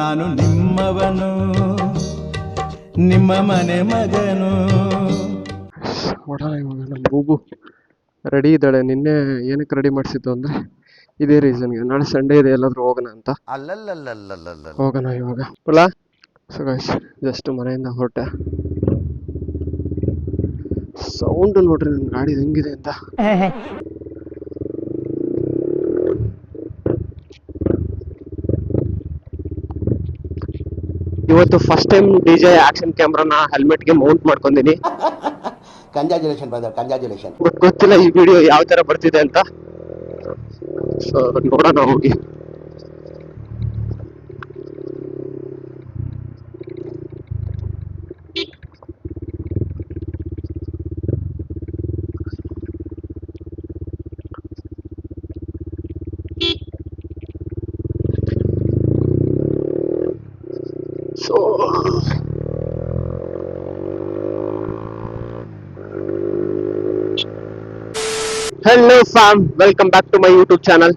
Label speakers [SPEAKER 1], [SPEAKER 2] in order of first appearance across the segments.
[SPEAKER 1] ನಾನು ನಿಮ್ಮವನು ನಿಮ್ಮ ಮನೆ ಮಗನು.
[SPEAKER 2] ಇವಾಗ ನಮ್ಮ ಬೂಬು ರೆಡಿ ಇದ್ದಾಳೆ. ನಿನ್ನೆ ಏನಕ್ಕೆ ರೆಡಿ ಮಾಡಿಸಿದ್ದು ಅಂದರೆ ಇದೇ ರೀಸನ್ಗೆ ನಾಳೆ ಸಂಡೇ ಇದೆ ಎಲ್ಲಾದ್ರೂ ಹೋಗೋಣ ಅಂತ. ಹೋಗೋಣ ಇವಾಗ. ಅಲ್ಲ ಸೊ ಗಾಯ್ಸ್ ಜಸ್ಟ್ ಮನೆಯಿಂದ ಹೊರಟೆ. ಸೌಂಡ್ ನೋಡ್ರಿ ನನ್ನ ಗಾಡಿ ಹೆಂಗಿದೆ ಅಂತ. ಇವತ್ತು ಫಸ್ಟ್ ಟೈಮ್ ಡಿಜೆ ಆಕ್ಷನ್ ಕ್ಯಾಮ್ರಾನ ಹೆಲ್ಮೆಟ್ಗೆ ಮೌಂಟ್ ಮಾಡ್ಕೊಂಡಿನಿ
[SPEAKER 3] ಕಂಜಾಜುಲೇಷನ್ ಬ್ರದರ್ ಕಂಜಾಜುಲೇಷನ್
[SPEAKER 2] ಗೊತ್ತಿಲ್ಲ ಈ ವಿಡಿಯೋ ಯಾವ ತರ ಬರ್ತಿದೆ ಅಂತ. ಸೊ ನೋಡೋಣ ಹೋಗಿ so hello fam welcome back to my YouTube channel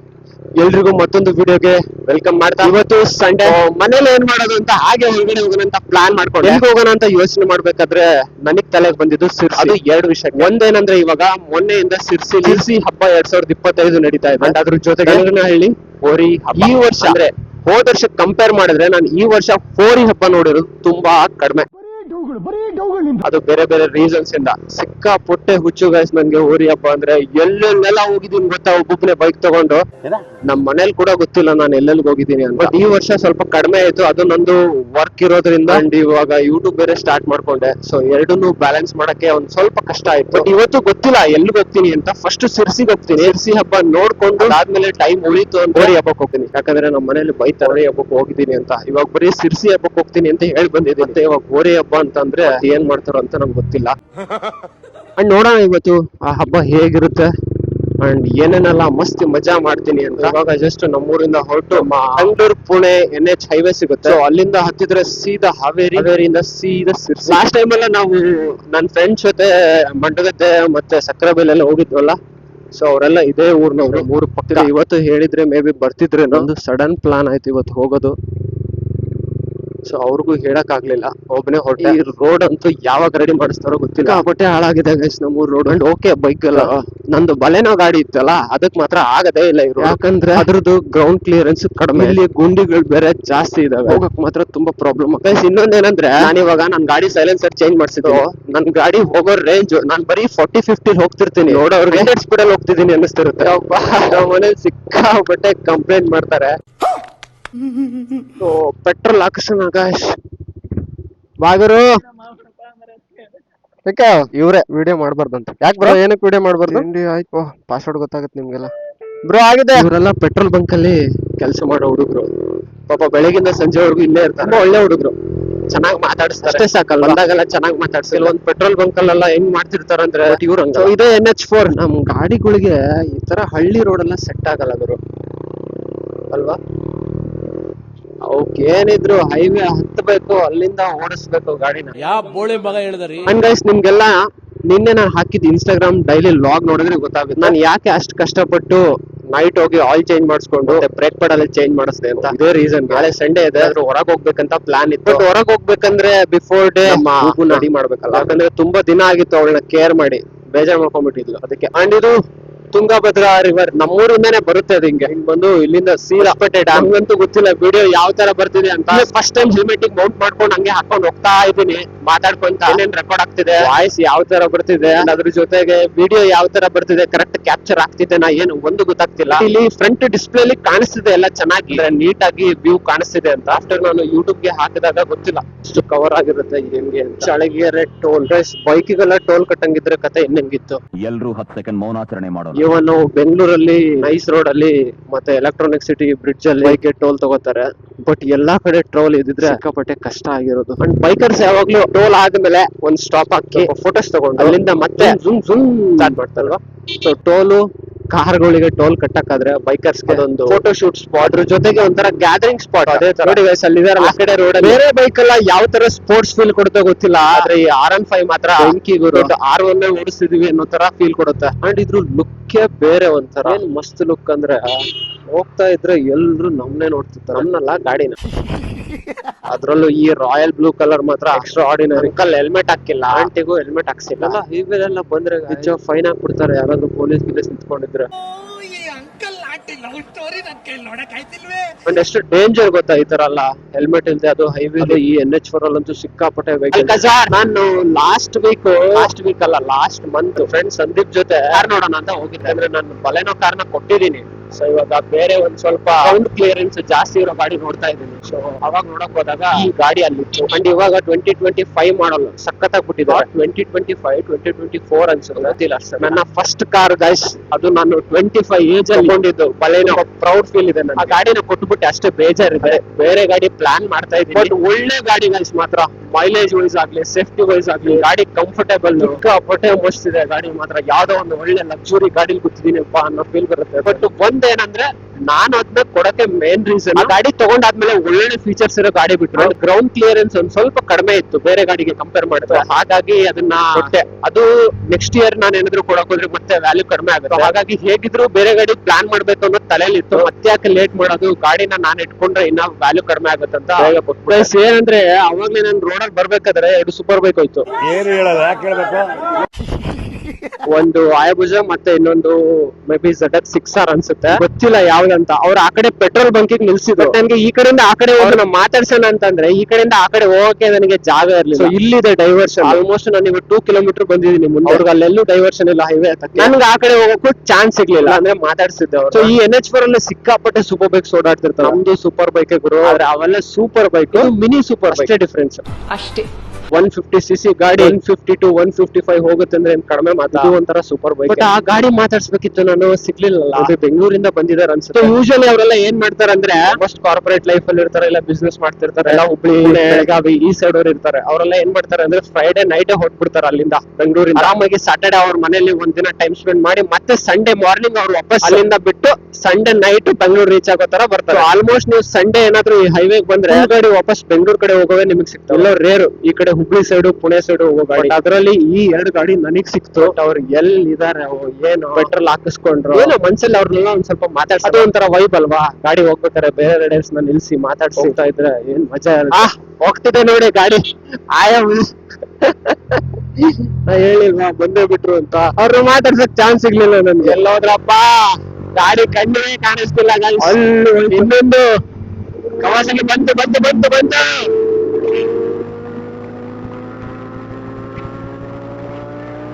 [SPEAKER 2] ಎಲ್ರಿಗೂ ಮತ್ತೊಂದು ವಿಡಿಯೋಗೆ ವೆಲ್ಕಮ್ ಮಾಡ್ತಾ ಇವತ್ತು ಸಂಡೇ ಮನೇಲಿ ಏನ್ ಮಾಡೋದು ಅಂತ ಹಾಗೆ ಹೊರಗಡೆ ಹೋಗೋಣ ಅಂತ ಪ್ಲಾನ್ ಮಾಡ್ಕೊಂಡು. ಎಲ್ಲಿ ಹೋಗೋಣ ಅಂತ ಯೋಚನೆ ಮಾಡ್ಬೇಕಾದ್ರೆ ನನಗ್ ತಲೆಗೆ ಬಂದಿದ್ದು ಸಿರ್ಸಿ ಅದು ಎರಡು ವಿಷಯ ಒಂದೇನಂದ್ರೆ ಇವಾಗ ಮೊನ್ನೆಯಿಂದ ಸಿರ್ಸಿ ಸಿರ್ಸಿ ಹಬ್ಬ ಎರಡ್ ಸಾವಿರದ ಇಪ್ಪತ್ತೈದು ನಡೀತಾ ಇದೆ. ಅದ್ರ ಜೊತೆಗೆ ಹೇಳಿ ಹೋರಿ ಈ ವರ್ಷ ಅಂದ್ರೆ ಹೋದ ವರ್ಷ ಕಂಪೇರ್ ಮಾಡಿದ್ರೆ ನಾನು ಈ ವರ್ಷ ಹೋರಿ ಹಬ್ಬ ನೋಡಿರೋದು ತುಂಬಾ ಕಡಿಮೆ. ಅದು ಬೇರೆ ಬೇರೆ ರೀಸನ್ಸ್ ಇಂದ. ಸಿಕ್ಕಾಪುಟ್ಟೆ ಹುಚ್ಚು ಗೈಸ್ ನನ್ಗೆ ಹೋರಿ ಹಬ್ಬ ಅಂದ್ರೆ ಎಲ್ಲೆಲ್ಲೆಲ್ಲ ಹೋಗಿದೀನಿ ಗೊತ್ತಾ? ಒಬ್ಬೊಬ್ಬನೇ ಬೈಕ್ ತಗೊಂಡು. ನಮ್ ಮನೇಲಿ ಕೂಡ ಗೊತ್ತಿಲ್ಲ ನಾನು ಎಲ್ಲೆಲ್ಲಿ ಹೋಗಿದ್ದೀನಿ ಅಂತ. ಈ ವರ್ಷ ಸ್ವಲ್ಪ ಕಡಿಮೆ ಆಯ್ತು. ಅದು ನಂದು ವರ್ಕ್ ಇರೋದ್ರಿಂದ. ಅಂಡ್ ಇವಾಗ ಯೂಟ್ಯೂಬ್ ಬೇರೆ ಸ್ಟಾರ್ಟ್ ಮಾಡ್ಕೊಂಡೆ. ಸೊ ಎರಡನ್ನು ಬ್ಯಾಲೆನ್ಸ್ ಮಾಡಕ್ಕೆ ಒಂದ್ ಸ್ವಲ್ಪ ಕಷ್ಟ ಆಯ್ತು. ಇವತ್ತು ಗೊತ್ತಿಲ್ಲ. ಎಲ್ಲಿ ಹೋಗ್ತೀನಿ ಅಂತ. ಫಸ್ಟ್ ಸಿರ್ಸಿಗೆ ಹೋಗ್ತೀನಿ. ಸಿರ್ಸಿ ಹಬ್ಬ ನೋಡ್ಕೊಂಡು ಆದ್ಮೇಲೆ ಟೈಮ್ ಉಳಿತು ಅಂತ. ಹೋರಿ ಹಬ್ಬಕ್ಕೆ ಹೋಗ್ತೀನಿ. ಯಾಕಂದ್ರೆ ನಮ್ಮ ಮನೇಲಿ ಬೈತಾರೆ ಹೋರಿ ಹಬ್ಬಕ್ಕೆ ಹೋಗಿದ್ದೀನಿ ಅಂತ. ಇವಾಗ ಬರೀ ಸಿರ್ಸಿ ಹಬ್ಬಕ್ಕೆ ಹೋಗ್ತೀನಿ ಅಂತ ಹೇಳಿ ಬಂದಿದ್ದೀನಿ. ಮತ್ತೆ ಇವಾಗ ಹೋರಿ ಹಬ್ಬ ಅಂತಂದ್ರೆ ಏನ್ ಮಾಡ್ತಾರೋ ಅಂತ ನಂಗೆ ಗೊತ್ತಿಲ್ಲ. ಅಂಡ್ ನೋಡೋಣ ಇವತ್ತು ಆ ಹಬ್ಬ ಹೇಗಿರುತ್ತೆ. ಅಂಡ್ ಏನೇನೆಲ್ಲ ಮಸ್ತ್ ಮಜಾ ಮಾಡ್ತೀನಿ ಅಂತ. ಇವಾಗ ಜಸ್ಟ್ ನಮ್ಮೂರಿಂದ ಹೊರಟು Mangaluru Pune N H highway ಸಿಗುತ್ತೆ. ಅಲ್ಲಿಂದ ಹತ್ತಿದ್ರೆ ಸೀದಾ ಹಾವೇರಿ. ಹಾವೇರಿಯಿಂದ ಸೀದಾ ಸಿರ್ಸಿ ಲಾಸ್ಟ್ ಟೈಮ್ ಎಲ್ಲ ನಾವು ನನ್ನ ಫ್ರೆಂಡ್ಸ್ ಜೊತೆ ಮಂಡಗದ್ದೆ ಮತ್ತೆ ಸಕ್ಕರೆಬೆಲೆಲ್ಲ ಹೋಗಿದ್ವಲ್ಲ. ಸೊ ಅವರೆಲ್ಲ ಇದೇ ಊರ್ನವ್ರು. ಮೂರು ಪಕ್ಕದ ಇವತ್ತು ಹೇಳಿದ್ರೆ ಮೇ ಬಿ ಬರ್ತಿದ್ರೆ ನಂದು ಸಡನ್ ಪ್ಲಾನ್ ಆಯ್ತು ಇವತ್ತು ಹೋಗೋದು. ಸೊ ಅವ್ರಿಗೂ ಹೇಳಕ್ ಆಗ್ಲಿಲ್ಲ. ಒಬ್ಬನೇ ಹೊಟ್ಟೆ ಈ ರೋಡ್ ಅಂತೂ ಯಾವಾಗ ರೆಡಿ ಮಾಡಿಸ್ತಾರೋ ಗೊತ್ತಿಲ್ಲ. ಬಟ್ಟೆ ಹಾಳಾಗಿದೆ ಗೈಸ್ ನಮ್ಮೂರ್ ರೋಡ್ ಅಂಡ್ ಓಕೆ ಬೈಕ್ ಎಲ್ಲ. ನಂದು ಬಲೆನೋ ಗಾಡಿ ಇತ್ತಲ್ಲ ಅದಕ್ ಮಾತ್ರ ಆಗದೇ ಇಲ್ಲ ಇವ್ರು ಯಾಕಂದ್ರೆ ಅದ್ರದ್ದು ಗ್ರೌಂಡ್ ಕ್ಲಿಯರೆನ್ಸ್ ಕಡಿಮೆ. ಇಲ್ಲಿ ಗುಂಡಿಗಳು ಬೇರೆ ಜಾಸ್ತಿ ಇದಾವೆ. ಹೋಗಕ್ ಮಾತ್ರ ತುಂಬಾ ಪ್ರಾಬ್ಲಮ್ ಗೈಸ್ ಇನ್ನೊಂದೇನಂದ್ರೆ ನಾನು ಇವಾಗ ನನ್ನ ಗಾಡಿ ಸೈಲೆನ್ಸರ್ ಚೇಂಜ್ ಮಾಡ್ಸಿದ್ದು ನನ್ ಗಾಡಿ ಹೋಗೋ ರೇಂಜ್ ನಾನ್ ಬರೀ ಫಾರ್ಟಿ ಫಿಫ್ಟಿ ಹೋಗ್ತಿರ್ತೀನಿ. ನೋಡೋರ್ಗೆ ಹಂಡ್ರೆಡ್ ಸ್ಪೀಡ್ ಅಲ್ಲಿ ಹೋಗ್ತಿದ್ದೀನಿ ಅನ್ನಿಸ್ತಿರುತ್ತೆ. ಮನೆ ಮನೇಲಿ ಸಿಕ್ಕಾಪಟ್ಟೆ ಕಂಪ್ಲೇಂಟ್ ಮಾಡ್ತಾರೆ. ಪೆಟ್ರೋಲ್ ಹಾಕಿಸ್ತಾನ ಆಕಾಶ್ ಬಾಗರು ಯಾಕೆ? ಇವರೇ ವಿಡಿಯೋ ಮಾಡ್ಬಾರ್ದಂತ. ಯಾಕೆ ಬ್ರೋ ಏನಕ್ಕೆ ವಿಡಿಯೋ ಮಾಡ್ಬಾರ್ದು? ತಿಂಡಿ ಆಯ್ತು. ಪಾಸ್ವರ್ಡ್ ಗೊತ್ತಾಗುತ್ತೆ ನಿಮ್ಗೆಲ್ಲ. ಬ್ರೋ ಆಗಿದೆ. ಇವರೆಲ್ಲ ಪೆಟ್ರೋಲ್ ಬಂಕ್ ಅಲ್ಲಿ ಕೆಲಸ ಮಾಡೋ ಹುಡುಗರು. ಪಾಪ ಬೆಳಗಿಂದ ಸಂಜೆವರೆಗೂ ಇಲ್ಲೇ ಇರ್ತಾರೆ. ತುಂಬಾ ಒಳ್ಳೆ ಹುಡುಗರು. ಚೆನ್ನಾಗಿ ಮಾತಾಡಿಸ್ತಾರೆ. ಅಷ್ಟೇ ಸಾಕಲ್ಲ ಬಂದಾಗೆಲ್ಲ ಚೆನ್ನಾಗಿ ಮಾತಾಡ್ಸಿಲ್ಲ ಒಂದ್ ಪೆಟ್ರೋಲ್ ಬಂಕ್ ಅಲ್ಲೆಲ್ಲ ಹೆಂಗ್ ಮಾಡ್ತಿರ್ತಾರಂದ್ರೆ ಇವ್ರು ಇದೇ ಎನ್ ಎಚ್ ಫೋರ್ ನಮ್ ಗಾಡಿಗಳಿಗೆ ಈ ತರ ಹಳ್ಳಿ ರೋಡ್ ಎಲ್ಲ ಸೆಟ್ ಆಗಲ್ಲ ಗುರು. ಅಲ್ವಾ? ಏನಿದ್ರು ಹೈವೇ ಹತ್ತಬೇಕು ಅಲ್ಲಿಂದ ಓಡಿಸ್ಬೇಕು ಗಾಡಿನ.
[SPEAKER 4] ಯಾವ ಬೋಳಿ ಮಗ ಹೇಳಿದ್ರಿ?
[SPEAKER 2] ಅಂಡ್ ಗೈಸ್ ನಿಮ್ಗೆಲ್ಲ ನಿನ್ನೆ ನಾನು ಹಾಕಿದ್ ಇನ್ಸ್ಟಾಗ್ರಾಮ್ ಡೈಲಿ ಲಾಗ್ ನೋಡಿದ್ರೆ ಗೊತ್ತಾಗುತ್ತೆ. ನಾನು ಯಾಕೆ ಅಷ್ಟು ಕಷ್ಟಪಟ್ಟು ನೈಟ್ ಹೋಗಿ ಆಯಿಲ್ ಚೇಂಜ್ ಮಾಡಿಸ್ಕೊಂಡು ಬ್ರೇಕ್ ಪೆಡಲ್ ಚೇಂಜ್ ಮಾಡಿಸ್ದೆ ಅಂತ? ಅದೇ ರೀಸನ್ ನಾಳೆ ಸಂಡೇ ಇದೆ ಆದ್ರೂ ಹೊರಗೆ ಹೋಗ್ಬೇಕಂತ ಪ್ಲಾನ್ ಇತ್ತು. ಬಟ್ ಹೊರಗೆ ಹೋಗ್ಬೇಕಂದ್ರೆ ಬಿಫೋರ್ ಡೇ ರೆಡಿ ಮಾಡ್ಬೇಕಲ್ಲ. ಯಾಕಂದ್ರೆ ತುಂಬಾ ದಿನ ಆಗಿತ್ತು ಅವಳನ್ನ ಕೇರ್ ಮಾಡಿ ಬೇಜಾರ್ ಮಾಡ್ಕೊಂಡ್ಬಿಟ್ಟಿದ್ಲು. ಅದಕ್ಕೆ ಅಂಡ್ ಇದು ತುಂಗಭದ್ರಾ ರಿವರ್ ನಮ್ಮೂರಿಂದಾನೆ ಬರುತ್ತೆ ಅದು ಹಿಂಗೆ. ಹಿಂಗ್ ಬಂದು ಇಲ್ಲಿಂದ ಸೀರಾಪೇಟೆ ಡ್ಯಾಮ್ ಅಂತೂ ಗೊತ್ತಿಲ್ಲ ವಿಡಿಯೋ ಯಾವ ತರ ಬರ್ತಿದೆ ಅಂತ. ಫಸ್ಟ್ ಟೈಮ್ ಹೆಲ್ಮೆಟ್ ಮೌಂಟ್ ಮಾಡ್ಕೊಂಡು ಹಂಗೆ ಹಾಕೊಂಡು ಹೋಗ್ತಾ ಇದ್ದೀನಿ. ಮಾತಾಡ್ಕೊಂತ ಏನೇನ್ ರೆಕಾರ್ಡ್ ಆಗ್ತಿದೆ? ವಾಯ್ಸ್ ಯಾವ ತರ ಬರ್ತಿದೆ? ಅದ್ರ ಜೊತೆಗೆ ವಿಡಿಯೋ ಯಾವ ತರ ಬರ್ತಿದೆ? ಕರೆಕ್ಟ್ ಕ್ಯಾಪ್ಚರ್ ಆಗ್ತಿದೆ ನಾ ಏನು ಒಂದು ಗೊತ್ತಾಗ್ತಿಲ್ಲ. ಇಲ್ಲಿ ಫ್ರಂಟ್ ಡಿಸ್ಪ್ಲೇ ಅಲ್ಲಿ ಕಾಣಿಸ್ತಿದೆ ಎಲ್ಲ ಚೆನ್ನಾಗಿ. ನೀಟ್ ಆಗಿ ವ್ಯೂ ಕಾಣಿಸ್ತಿದೆ ಅಂತ. ಆಫ್ಟರ್ ನಾನು ಯೂಟ್ಯೂಬ್ಗೆ ಹಾಕಿದಾಗ ಗೊತ್ತಿಲ್ಲ. ಇಷ್ಟು ಕವರ್ ಆಗಿರುತ್ತೆ ಹೆಂಗೆ ಅಂತ. ಚಳಗಿಯರೆ ಟೋಲ್ ಬೈಕಿಗೆಲ್ಲ ಟೋಲ್ ಕಟ್ಟಂಗಿದ್ರೆ ಕತೆ ಇನ್ನಂಗಿತ್ತು.
[SPEAKER 5] ಎಲ್ರು ಹತ್ತು ಸೆಕೆಂಡ್ ಮೌನಾಚರಣೆ ಮಾಡೋಣ.
[SPEAKER 2] ಇವನ್ ನಾವು ಬೆಂಗಳೂರಲ್ಲಿ ನೈಸ್ ರೋಡ್ ಅಲ್ಲಿ ಮತ್ತೆ ಎಲೆಕ್ಟ್ರಾನಿಕ್ ಸಿಟಿ ಬ್ರಿಡ್ಜ್ ಅಲ್ಲಿ ಬೈಕ್ ಟೋಲ್ ತಗೋತಾರೆ. ಬಟ್ ಎಲ್ಲಾ ಕಡೆ ಟೋಲ್ ಇದಿದ್ರೆ ಸಿಕ್ಕಾಪಟ್ಟೆ ಕಷ್ಟ ಆಗಿರೋದು. ಅಂಡ್ ಬೈಕರ್ಸ್ ಯಾವಾಗ್ಲೂ ಟೋಲ್ ಆದ್ಮೇಲೆ ಒಂದ್ ಸ್ಟಾಪ್ ಹಾಕಿ ಫೋಟೋಸ್ ತಗೊಂಡು ಅಲ್ಲಿಂದ ಮತ್ತೆ ಜುಮ್ ಜುಮ್ ಸ್ಟಾರ್ಟ್ ಮಾಡ್ತಾರಲ್ವಾ? ಸೊ ಟೋಲು ಕಾರ್ಗಳಿಗೆ ಟೋಲ್ ಕಟ್ಟಕ್ಕಾದ್ರೆ ಬೈಕರ್ಸ್ ಒಂದು ಫೋಟೋ ಶೂಟ್ ಸ್ಪಾಟ್ ಅದ್ರ ಜೊತೆಗೆ ಒಂಥರ ಗ್ಯಾದರಿಂಗ್ ಸ್ಪಾಟ್ ಅದೇ ನೋಡಿ ಗೈಸ್ ಅಲ್ಲಿ ಆ ಕಡೆ ರೋಡ್ ಬೇರೆ ಬೈಕ್ ಎಲ್ಲ ಯಾವ ತರ ಸ್ಪೋರ್ಟ್ಸ್ ಫೀಲ್ ಕೊಡುತ್ತೆ ಗೊತ್ತಿಲ್ಲ ಆದ್ರೆ ಈ ಆರ್ ಎನ್ ಫೈವ್ ಮಾತ್ರ ಅಂಕಿ ಆರ್ ಒನ್ ಓಡಿಸ್ತಿದೀವಿ ಅನ್ನೋ ತರ ಫೀಲ್ ಕೊಡುತ್ತೆ. ಅಂಡ್ ಇದ್ರ ಲುಕ್ಕೇ ಬೇರೆ ಒಂಥರ. ಏನ್ ಮಸ್ತ್ ಲುಕ್ ಅಂದ್ರೆ ಹೋಗ್ತಾ ಇದ್ರೆ ಎಲ್ರು ನಮ್ನೆ ನೋಡ್ತಿರ್ತಾರೆ. ನಮ್ನಲ್ಲ ಗಾಡಿನ. ಅದ್ರಲ್ಲೂ ಈ ರಾಯಲ್ ಬ್ಲೂ ಕಲರ್ ಮಾತ್ರ ಎಕ್ಸ್ಟ್ರಾ ಆರ್ಡಿನರಿ ಕಲ್ ಹೆಲ್ಮೆಟ್ ಹಾಕಿಲ್ಲ. ಆಂಟಿಗೂ ಹೆಲ್ಮೆಟ್ ಹಾಕ್ಸಿಲ್ಲ. ಹೈವೇ ಎಲ್ಲ ಬಂದ್ರೆ ಫೈನ್ ಹಾಕ್ಬಿಡ್ತಾರೆ ಯಾರಾದ್ರೂ ಪೊಲೀಸ್ ಗಿಲೀಸ್ ನಿಂತ್ಕೊಂಡಿದ್ರೆ. ಅಂಡ್ ಎಷ್ಟು ಡೇಂಜರ್ ಗೊತ್ತಾ ಈ ತರ ಅಲ್ಲ? ಹೆಲ್ಮೆಟ್ ಇಲ್ದೆ ಅದು ಹೈವೇ ಈ ಎನ್ ಎಚ್ ಫೋರ್ ಅಲ್ಲಂತೂ ಸಿಕ್ಕಾಪಟ್ಟೆ ವೆಹಿಕಲ್ ನಾನು ಲಾಸ್ಟ್ ವೀಕ್ ಲಾಸ್ಟ್ ವೀಕ್ ಅಲ್ಲ ಲಾಸ್ಟ್ ಮಂತ್ ಫ್ರೆಂಡ್ ಸಂದೀಪ್ ಜೊತೆ ಕಾರ್ ನೋಡೋಣ ಅಂತ ಹೋಗಿದ್ದೆ. ಅಂದ್ರೆ ನಾನು ಬಲೆನೋ ಕಾರ್ನ ಕೊಟ್ಟಿದ್ದೀನಿ. ಸೊ ಇವಾಗ ಬೇರೆ ಒಂದ್ ಸ್ವಲ್ಪ ಸೌಂಡ್ ಕ್ಲಿಯರೆನ್ಸ್ ಜಾಸ್ತಿ ಇರೋ ಗಾಡಿ ನೋಡ್ತಾ ಇದ್ದೀನಿ. ಸೊ ಅವಾಗ ನೋಡಕ್ ಹೋದಾಗ ಈ ಗಾಡಿ ಅಲ್ಲಿತ್ತು ಅಂಡ್ ಇವಾಗ ಟ್ವೆಂಟಿ ಟ್ವೆಂಟಿ ಫೈವ್ ಮಾಡಲ್ ಸಖತ್ ಆಗ್ಬಿಟ್ಟಿದೆ twenty twenty five twenty twenty four ಅನ್ಸುತ್ತೆ. ಗೊತ್ತಿಲ್ಲ ಅಷ್ಟೇ ನನ್ನ ಫಸ್ಟ್ ಕಾರ್ ಗೈಸ್ ಅದು ನಾನು ಟ್ವೆಂಟಿ ಫೈವ್ ಏಜ್ ಅಲ್ಲಿ ಕೊಂಡಿದ್ದು ಬಲೇನೋ ಪ್ರೌಡ್ ಫೀಲ್ ಇದೆ ನನ್ನ ಆ ಗಾಡಿನ ಕೊಟ್ಬಿಟ್ಟು ಅಷ್ಟೇ ಬೇಜಾರಿದೆ. ಬೇರೆ ಗಾಡಿ ಪ್ಲಾನ್ ಮಾಡ್ತಾ ಇದ್ದೀನಿ. ಬಟ್ ಒಳ್ಳೆ ಗಾಡಿ ಗೈಸ್ ಮಾತ್ರ. ಮೈಲೇಜ್ ವೈಸ್ ಆಗ್ಲಿ ಸೇಫ್ಟಿ ವೈಸ್ ಆಗ್ಲಿ, ಗಾಡಿ ಕಂಫರ್ಟೇಬಲ್ ಹೊಟ್ಟೆ ಇದೆ ಗಾಡಿ ಮಾತ್ರ. ಯಾವ್ದೋ ಒಂದು ಒಳ್ಳೆ ಲಕ್ಸುರಿ ಗಾಡಿ ಕೂತಿದೀನಿಪ್ಪ ಅನ್ನೋ ಫೀಲ್ ಬರುತ್ತೆ. ಬಟ್ ಒಂದೇನಂದ್ರೆ ನಾನು ಅದನ್ನ ಕೊಡಕ್ಕೆ ಮೇನ್ ರೀಸನ್ ಗಾಡಿ ತಗೊಂಡಾದ್ಮೇಲೆ ಒಳ್ಳೆ ಫೀಚರ್ಸ್ ಇರೋ ಗಾಡಿ ಬಿಟ್ರು ಗ್ರೌಂಡ್ ಕ್ಲಿಯರೆನ್ಸ್ ಒಂದ್ ಸ್ವಲ್ಪ ಕಡಿಮೆ ಇತ್ತು ಬೇರೆ ಗಾಡಿಗೆ ಕಂಪೇರ್ ಮಾಡಿದ್ರೆ. ಹಾಗಾಗಿ ಅದನ್ನ ಕೊಟ್ಟೆ. ಅದು ನೆಕ್ಸ್ಟ್ ಇಯರ್ ನಾನು ಏನಾದ್ರು ಕೊಡಕ್ ಹೋದ್ರೆ ಮತ್ತೆ ವ್ಯಾಲ್ಯೂ ಕಡಿಮೆ ಆಗುತ್ತೆ. ಹಾಗಾಗಿ ಹೇಗಿದ್ರು ಬೇರೆ ಗಾಡಿ ಪ್ಲಾನ್ ಮಾಡ್ಬೇಕು ಅನ್ನೋ ತಲೆಯಲ್ಲಿ ಇತ್ತು. ಮತ್ತೆ ಯಾಕೆ ಲೇಟ್ ಮಾಡೋದು? ಗಾಡಿನ ನಾನು ಇಟ್ಕೊಂಡ್ರೆ ಇನ್ನ ವ್ಯಾಲ್ಯೂ ಕಡಿಮೆ ಆಗುತ್ತೆ ಅಂತ Guys, ಏನಂದ್ರೆ ಅವಾಗ್ಲೇ ನಾನು ರೋಡಲ್ಲಿ ಬರ್ಬೇಕಾದ್ರೆ ಎರಡು ಸೂಪರ್ ಬೈಕ್ ಹೋಯ್ತು.
[SPEAKER 4] ಏನು ಹೇಳಲ್ಲ ಯಾಕೆ ಹೇಳ್ಬೇಕು?
[SPEAKER 2] ಒಂದು ಆಯಭುಜ ಮತ್ತೆ ಇನ್ನೊಂದು maybe Z six R ಅನ್ಸುತ್ತೆ. ಗೊತ್ತಿಲ್ಲ ಯಾವ್ದಂತ. ಅವ್ರು ಆ ಕಡೆ ಪೆಟ್ರೋಲ್ ಬಂಕಿಗೆ ನಿಲ್ಸಿದ್ರು. ನನಗೆ ಈ ಕಡೆಯಿಂದ ಆ ಕಡೆ ಹೋಗಿ ನಾವು ಮಾತಾಡ್ಸೋಣ ಅಂತಂದ್ರೆ ಈ ಕಡೆಯಿಂದ ಆ ಕಡೆ ಹೋಗಕ್ಕೆ ನನಗೆ ಜಾಗ ಇರ್ಲಿಲ್ಲ. ಇಲ್ಲಿದೆ ಡೈವರ್ಷನ್ ಆಲ್ಮೋಸ್ಟ್ ನಾನು ಇವಾಗ ಟೂ ಕಿಲೋಮೀಟರ್ ಬಂದಿದ್ದೀನಿ ಮುಂದೆ. ಅವ್ರಿಗೆ ಅಲ್ಲೆಲ್ಲೂ ಡೈವರ್ಷನ್ ಇಲ್ಲ ಹೈವೇ ನನ್ಗೆ ಆ ಕಡೆ ಹೋಗಕ್ಕೂ ಚಾನ್ಸ್ ಸಿಗ್ಲಿಲ್ಲ. ಅಂದ್ರೆ ಮಾತಾಡ್ಸಿದ್ದೆ ಅವ್ರು. ಸೊ ಈ ಎನ್ ಎಚ್ ಫೋರ್ ಅಲ್ಲಿ ಸಿಕ್ಕಾಪಟ್ಟೆ ಸೂಪರ್ ಬೈಕ್ಸ್ ಓಡಾಡ್ತಿರ್ತಾರೆ. ನಮ್ದು ಸೂಪರ್ ಬೈಕ್ ಗುರು. ಆದ್ರೆ ಅವೆಲ್ಲ ಸೂಪರ್ ಬೈಕ್ ಮಿನಿ ಸೂಪರ್ ಅಷ್ಟೇ ಡಿಫ್ರೆನ್ಸ್
[SPEAKER 6] ಅಷ್ಟೇ.
[SPEAKER 2] ಒನ್ ಫಿಫ್ಟಿ ಸಿ ಸಿ ಗಾಡಿ one fifty to one fifty five ಹೋಗುತ್ತೆ ಅಂದ್ರೆ ಏನ್ ಕಡಿಮೆ ಮಾತು? ಇದು ಒಂಥರ ಸೂಪರ್ ಬೈಕ್ ಆ ಗಾಡಿ ಮಾತಾಡ್ಸ್ಬೇಕಿತ್ತು ನಾನು ಸಿಗ್ಲಿಲ್ಲ ಅದು ಬೆಂಗಳೂರಿಂದ ಬಂದಿದ್ದಾರೆ ಅನ್ಸುತ್ತೆ. ಯೂಶಲಿ ಅವರೆಲ್ಲ ಏನ್ ಮಾಡ್ತಾರೆ ಅಂದ್ರೆ ಫಸ್ಟ್ ಕಾರ್ಪೊರೇಟ್ ಲೈಫ್ ಅಲ್ಲಿ ಇರ್ತಾರೆ ಇಲ್ಲ ಬಿಸ್ನೆಸ್ ಮಾಡ್ತಿರ್ತಾರೆ ಎಲ್ಲ ಹುಬ್ಳಿ ಬೆಳಗಾವಿ ಈ ಸೈಡ್ ಅವ್ರು ಇರ್ತಾರೆ. ಅವರೆಲ್ಲ ಏನ್ ಮಾಡ್ತಾರೆ ಅಂದ್ರೆ ಫ್ರೈಡೆ ನೈಟ್ ಹೊಟ್ಬಿಡ್ತಾರೆ ಅಲ್ಲಿಂದ ಬೆಂಗಳೂರಿಂದ. ಆರಾಮಾಗಿ ಸಾಟರ್ಡೆ ಅವ್ರ ಮನೆಯಲ್ಲಿ ಒಂದ್ ದಿನ ಟೈಮ್ ಸ್ಪೆಂಡ್ ಮಾಡಿ ಮತ್ತೆ ಸಂಡೇ ಮಾರ್ನಿಂಗ್ ಅವ್ರು ವಾಪಸ್ ಅಲ್ಲಿಂದ ಬಿಟ್ಟು ಸಂಡೇ ನೈಟ್ ಬೆಂಗಳೂರು ರೀಚ್ ಆಗೋ ತರ ಬರ್ತಾರೆ. ಆಲ್ಮೋಸ್ಟ್ ನೀವು ಸಂಡೇ ಏನಾದ್ರು ಈ ಹೈವೇಗೆ ಬಂದ್ರೆ ಗಾಡಿ ವಾಪಸ್ ಬೆಂಗಳೂರು ಕಡೆ ಹೋಗೋವೇ ನಿಮಗೆ ಸಿಗ್ತವೆ. ಎಲ್ಲ ರೇರು ಈ ಕಡೆ ಹುಬ್ಳಿ ಸೈಡ್ ಪುಣೆ ಸೈಡ್ ಹೋಗೋ ಗಾಡಿ. ಅದರಲ್ಲಿ ಈ ಎರಡು ಗಾಡಿ ನನಗ್ ಸಿಕ್ತು. ಅವ್ರು ಎಲ್ ಇದಾರೆ ಏನು? ಪೆಟ್ರೋಲ್ ಹಾಕಿಸ್ಕೊಂಡ್ರು. ಏನೋ ಮನ್ಸಲ್ಲಿ ಅವ್ರನ್ನೆಲ್ಲ ಒಂದ್ ಸ್ವಲ್ಪ ಮಾತಾಡ್ಸ ಅದು ಒಂಥರ ವೈಬ್ ಅಲ್ವಾ? ಗಾಡಿ ಹೋಗ್ಬೇಕಾರೆ ಬೇರೆ ರೈಡರ್ಸ್ನ ನಿಲ್ಸಿ ಮಾತಾಡ್ಸಿ. ಹೋಗ್ತಾ ಇದ್ರೆ ಏನ್ ಮಜಾ ಇರುತ್ತೆ. ಹೋಗ್ತಿದೆ ನೋಡಿ ಗಾಡಿ. ಆಯಾ ನಾ ಹೇಳಿಲ್ವಾ ಬಂದೇ ಬಿಟ್ರು ಅಂತ. ಅವ್ರು ಮಾತಾಡ್ಸಕ್ ಚಾನ್ಸ್ ಸಿಗ್ಲಿಲ್ಲ ನನ್ಗೆ. ಎಲ್ಲೋದ್ರಪ್ಪ ಗಾಡಿ ಕಣ್ಣಿಗೆ ಕಾಣಿಸ್ತಿಲ್ಲ ಇನ್ನೊಂದು. ಕವಾಸಲ್ಲಿ ಬಂತು ಬಂತು ಬಂತು ಬಂತು ಅಬ್ಬಾ